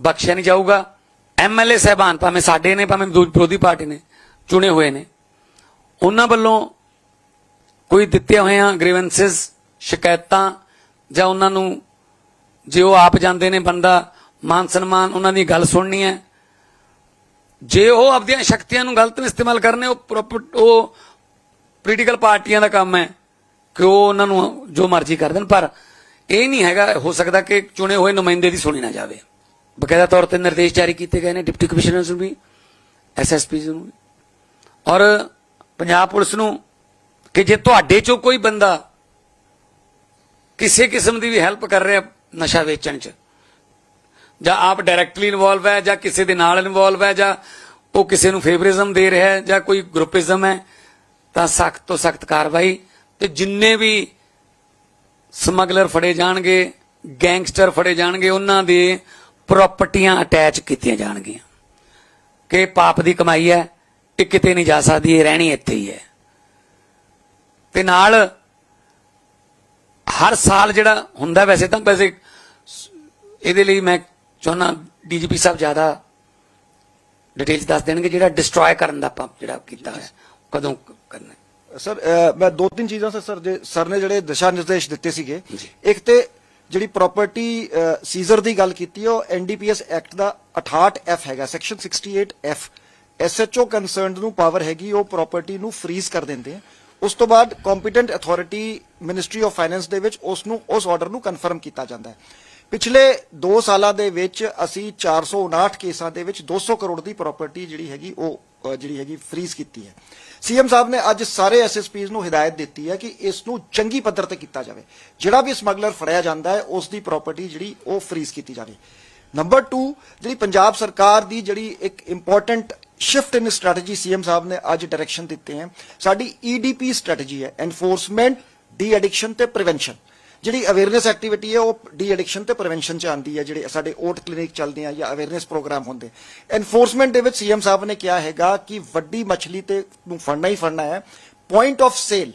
ਬਖਸ਼ਿਆ ਨਹੀਂ ਜਾਊਗਾ। ਐਮਐਲਏ ਸਹਿਬਾਨ ਭਾਵੇਂ ਸਾਡੇ ਨੇ, ਭਾਵੇਂ ਵਿਰੋਧੀ ਪਾਰਟੀ ਨੇ ਚੁਣੇ ਹੋਏ ਨੇ। ਉਹਨਾਂ ਵੱਲੋਂ ਕੋਈ ਦਿੱਤੀਆਂ ਹੋਈਆਂ ਗ੍ਰੀਵੈਂਸਸ, ਸ਼ਿਕਾਇਤਾਂ ਜਾਂ ਉਹਨਾਂ ਨੂੰ ਜੇ ਉਹ ਆਪ ਜਾਂਦੇ ਨੇ ਬੰਦਾ ਮਾਨ ਸਨਮਾਨ, ਉਹਨਾਂ ਦੀ ਗੱਲ ਸੁਣਨੀ ਹੈ। ਜੇ ਉਹ ਆਪਣੀਆਂ ਸ਼ਕਤੀਆਂ ਨੂੰ ਗਲਤ ਇਸਤੇਮਾਲ ਕਰਨੇ ਉਹ ਪ੍ਰੋਪਰ ਉਹ ਪੋਲੀਟੀਕਲ ਪਾਰਟੀਆਂ ਦਾ ਕੰਮ ਹੈ ਕਿ ਉਹ ਉਹਨਾਂ ਨੂੰ ਜੋ ਮਰਜ਼ੀ ਕਰ ਦੇਣ। ਪਰ ਇਹ ਨਹੀਂ ਹੈਗਾ, ਹੋ ਸਕਦਾ ਕਿ ਚੁਣੇ ਹੋਏ ਨੁਮਾਇੰਦੇ ਦੀ ਸੁਣੀ ਨਾ ਜਾਵੇ। ਬਕਾਇਦਾ ਤੌਰ ਤੇ ਨਿਰਦੇਸ਼ ਜਾਰੀ ਕੀਤੇ ਗਏ ਨੇ ਡਿਪਟੀ ਕਮਿਸ਼ਨਰਸ ਨੂੰ ਵੀ ਐਸਐਸਪੀਜ਼ ਨੂੰ ਵੀ ਔਰ ਪੰਜਾਬ ਪੁਲਿਸ ਨੂੰ ਕਿ ਜੇ ਤੁਹਾਡੇ ਚੋਂ ਕੋਈ ਬੰਦਾ ਕਿਸੇ ਕਿਸਮ ਦੀ ਵੀ ਹੈਲਪ ਕਰ ਰਿਹਾ ਨਸ਼ਾ ਵੇਚਣ 'ਚ ਜਾਂ ਆਪ ਡਾਇਰੈਕਟਲੀ ਇਨਵੋਲਵ ਹੈ ਜਾਂ ਕਿਸੇ ਦੇ ਨਾਲ ਇਨਵੋਲਵ ਹੈ ਜਾਂ ਉਹ ਕਿਸੇ ਨੂੰ ਫੇਵਰਿਜ਼ਮ ਦੇ ਰਿਹਾ ਹੈ ਜਾਂ ਕੋਈ ਗਰੁੱਪਿਜ਼ਮ ਹੈ ਤਾਂ ਸਖਤ ਤੋਂ ਸਖਤ ਕਾਰਵਾਈ ਤੇ ਜਿੰਨੇ ਵੀ ਸਮਗਲਰ ਫੜੇ ਜਾਣਗੇ ਗੈਂਗਸਟਰ ਫੜੇ ਜਾਣਗੇ ਉਹਨਾਂ ਦੇ ਪ੍ਰਾਪਰਟੀਆਂ ਅਟੈਚ ਕੀਤੀਆਂ ਜਾਣਗੀਆਂ ਕਿ ਪਾਪ ਦੀ ਕਮਾਈ ਹੈ ਇਹ ਕਿਤੇ ਨਹੀਂ ਜਾ ਸਕਦੀ ਇਹ ਰਹਿਣੀ ਇੱਥੇ ਹੀ ਹੈ ਤੇ ਨਾਲ ਹਰ ਸਾਲ ਜਿਹੜਾ ਹੁੰਦਾ ਵੈਸੇ ਤਾਂ ਵੈਸੇ ਇਹਦੇ ਲਈ ਮੈਂ ਚਾਹੁੰਦਾ ਡੀਜੀਪੀ ਸਾਹਿਬ ਜ਼ਿਆਦਾ ਡਿਟੇਲ ਚ ਦੱਸ ਦੇਣਗੇ ਜਿਹੜਾ ਡਿਸਟਰੋਏ ਕਰਨ ਦਾ ਆਪਾਂ ਜਿਹੜਾ ਕੀਤਾ ਹੈ ਕਦੋਂ ਕਰਨਾ। ਸਰ ਮੈਂ ਦੋ ਤਿੰਨ ਚੀਜ਼ਾਂ ਸਰ ਜੇ ਸਰ ਨੇ ਜਿਹੜੇ ਦਿਸ਼ਾ ਨਿਰਦੇਸ਼ ਦਿੱਤੇ ਸੀਗੇ। ਇੱਕ ਤੇ ਜਿਹੜੀ ਪ੍ਰਾਪਰਟੀ ਸੀਜ਼ਰ ਦੀ ਗੱਲ ਕੀਤੀ ਹੈ, ਉਹ ਐਨਡੀਪੀਐਸ ਐਕਟ ਦਾ 68 ਐਫ ਹੈਗਾ ਸੈਕਸ਼ਨ 68 ਐਫ ਐਸਐਚਓ ਕੰਸਰਨਡ ਨੂੰ ਪਾਵਰ ਹੈਗੀ ਉਹ ਪ੍ਰਾਪਰਟੀ ਨੂੰ ਫ੍ਰੀਜ਼ ਕਰ ਦਿੰਦੇ ਆ। ਉਸ ਤੋਂ ਬਾਅਦ competent authority ministry of finance ਦੇ ਵਿੱਚ ਉਸ ਨੂੰ ਉਸ ਆਰਡਰ ਨੂੰ ਕਨਫਰਮ ਕੀਤਾ ਜਾਂਦਾ ਹੈ। ਪਿਛਲੇ 2 ਸਾਲਾਂ ਦੇ ਵਿੱਚ ਅਸੀਂ 459 ਕੇਸਾਂ ਦੇ ਵਿੱਚ 200 ਕਰੋੜ ਦੀ ਪ੍ਰਾਪਰਟੀ ਜਿਹੜੀ ਹੈਗੀ ਉਹ ਜਿਹੜੀ ਹੈਗੀ ਫ੍ਰੀਜ਼ ਕੀਤੀ ਹੈ। ਸੀਐਮ ਸਾਹਿਬ ਨੇ ਅੱਜ ਸਾਰੇ ਐਸਐਸਪੀਜ਼ ਨੂੰ ਹਦਾਇਤ ਦਿੱਤੀ ਹੈ ਕਿ ਇਸ ਨੂੰ ਚੰਗੀ ਪੱਧਰ ਤੇ ਕੀਤਾ ਜਾਵੇ। ਜਿਹੜਾ ਵੀ ਸਮਗਲਰ ਫੜਿਆ ਜਾਂਦਾ ਹੈ, ਉਸ ਦੀ ਪ੍ਰਾਪਰਟੀ ਜਿਹੜੀ ਉਹ ਫ੍ਰੀਜ਼ ਕੀਤੀ ਜਾਵੇ। ਨੰਬਰ 2 ਜਿਹੜੀ ਪੰਜਾਬ ਸਰਕਾਰ ਦੀ ਜਿਹੜੀ ਇੱਕ important shift in strategy CM ਸਾਹਿਬ ਨੇ ਅੱਜ ਡਾਇਰੈਕਸ਼ਨ ਦਿੱਤੇ ਹੈ, ਸਾਡੀ ਈਡੀਪੀ ਸਟ੍ਰੈਟਜੀ ਹੈ ਐਨਫੋਰਸਮੈਂਟ ਡੀ ਐਡਿਕਸ਼ਨ ਤੇ ਪ੍ਰੀਵੈਂਸ਼ਨ ਜਿਹੜੀ ਅਵੇਅਰਨੈਸ ਐਕਟੀਵਿਟੀ ਹੈ, ਉਹ ਡੀ ਐਡਿਕਸ਼ਨ ਤੇ ਪ੍ਰੀਵੈਂਸ਼ਨ ਚ ਆਉਂਦੀ ਹੈ, ਜਿਹੜੇ ਸਾਡੇ ਓਟ ਕਲੀਨਿਕ ਚੱਲਦੇ ਆ ਜਾਂ ਅਵੇਅਰਨੈਸ ਪ੍ਰੋਗਰਾਮ ਹੁੰਦੇ। ਐਨਫੋਰਸਮੈਂਟ ਦੇ ਵਿੱਚ ਸੀਐਮ ਸਾਹਿਬ ਨੇ ਕਿਹਾ ਹੈਗਾ ਕਿ ਵੱਡੀ ਮੱਛਲੀ ਤੇ ਨੂੰ ਫੜਨਾ ਹੀ ਫੜਨਾ ਹੈ। ਪੁਆਇੰਟ ਆਫ ਸੇਲ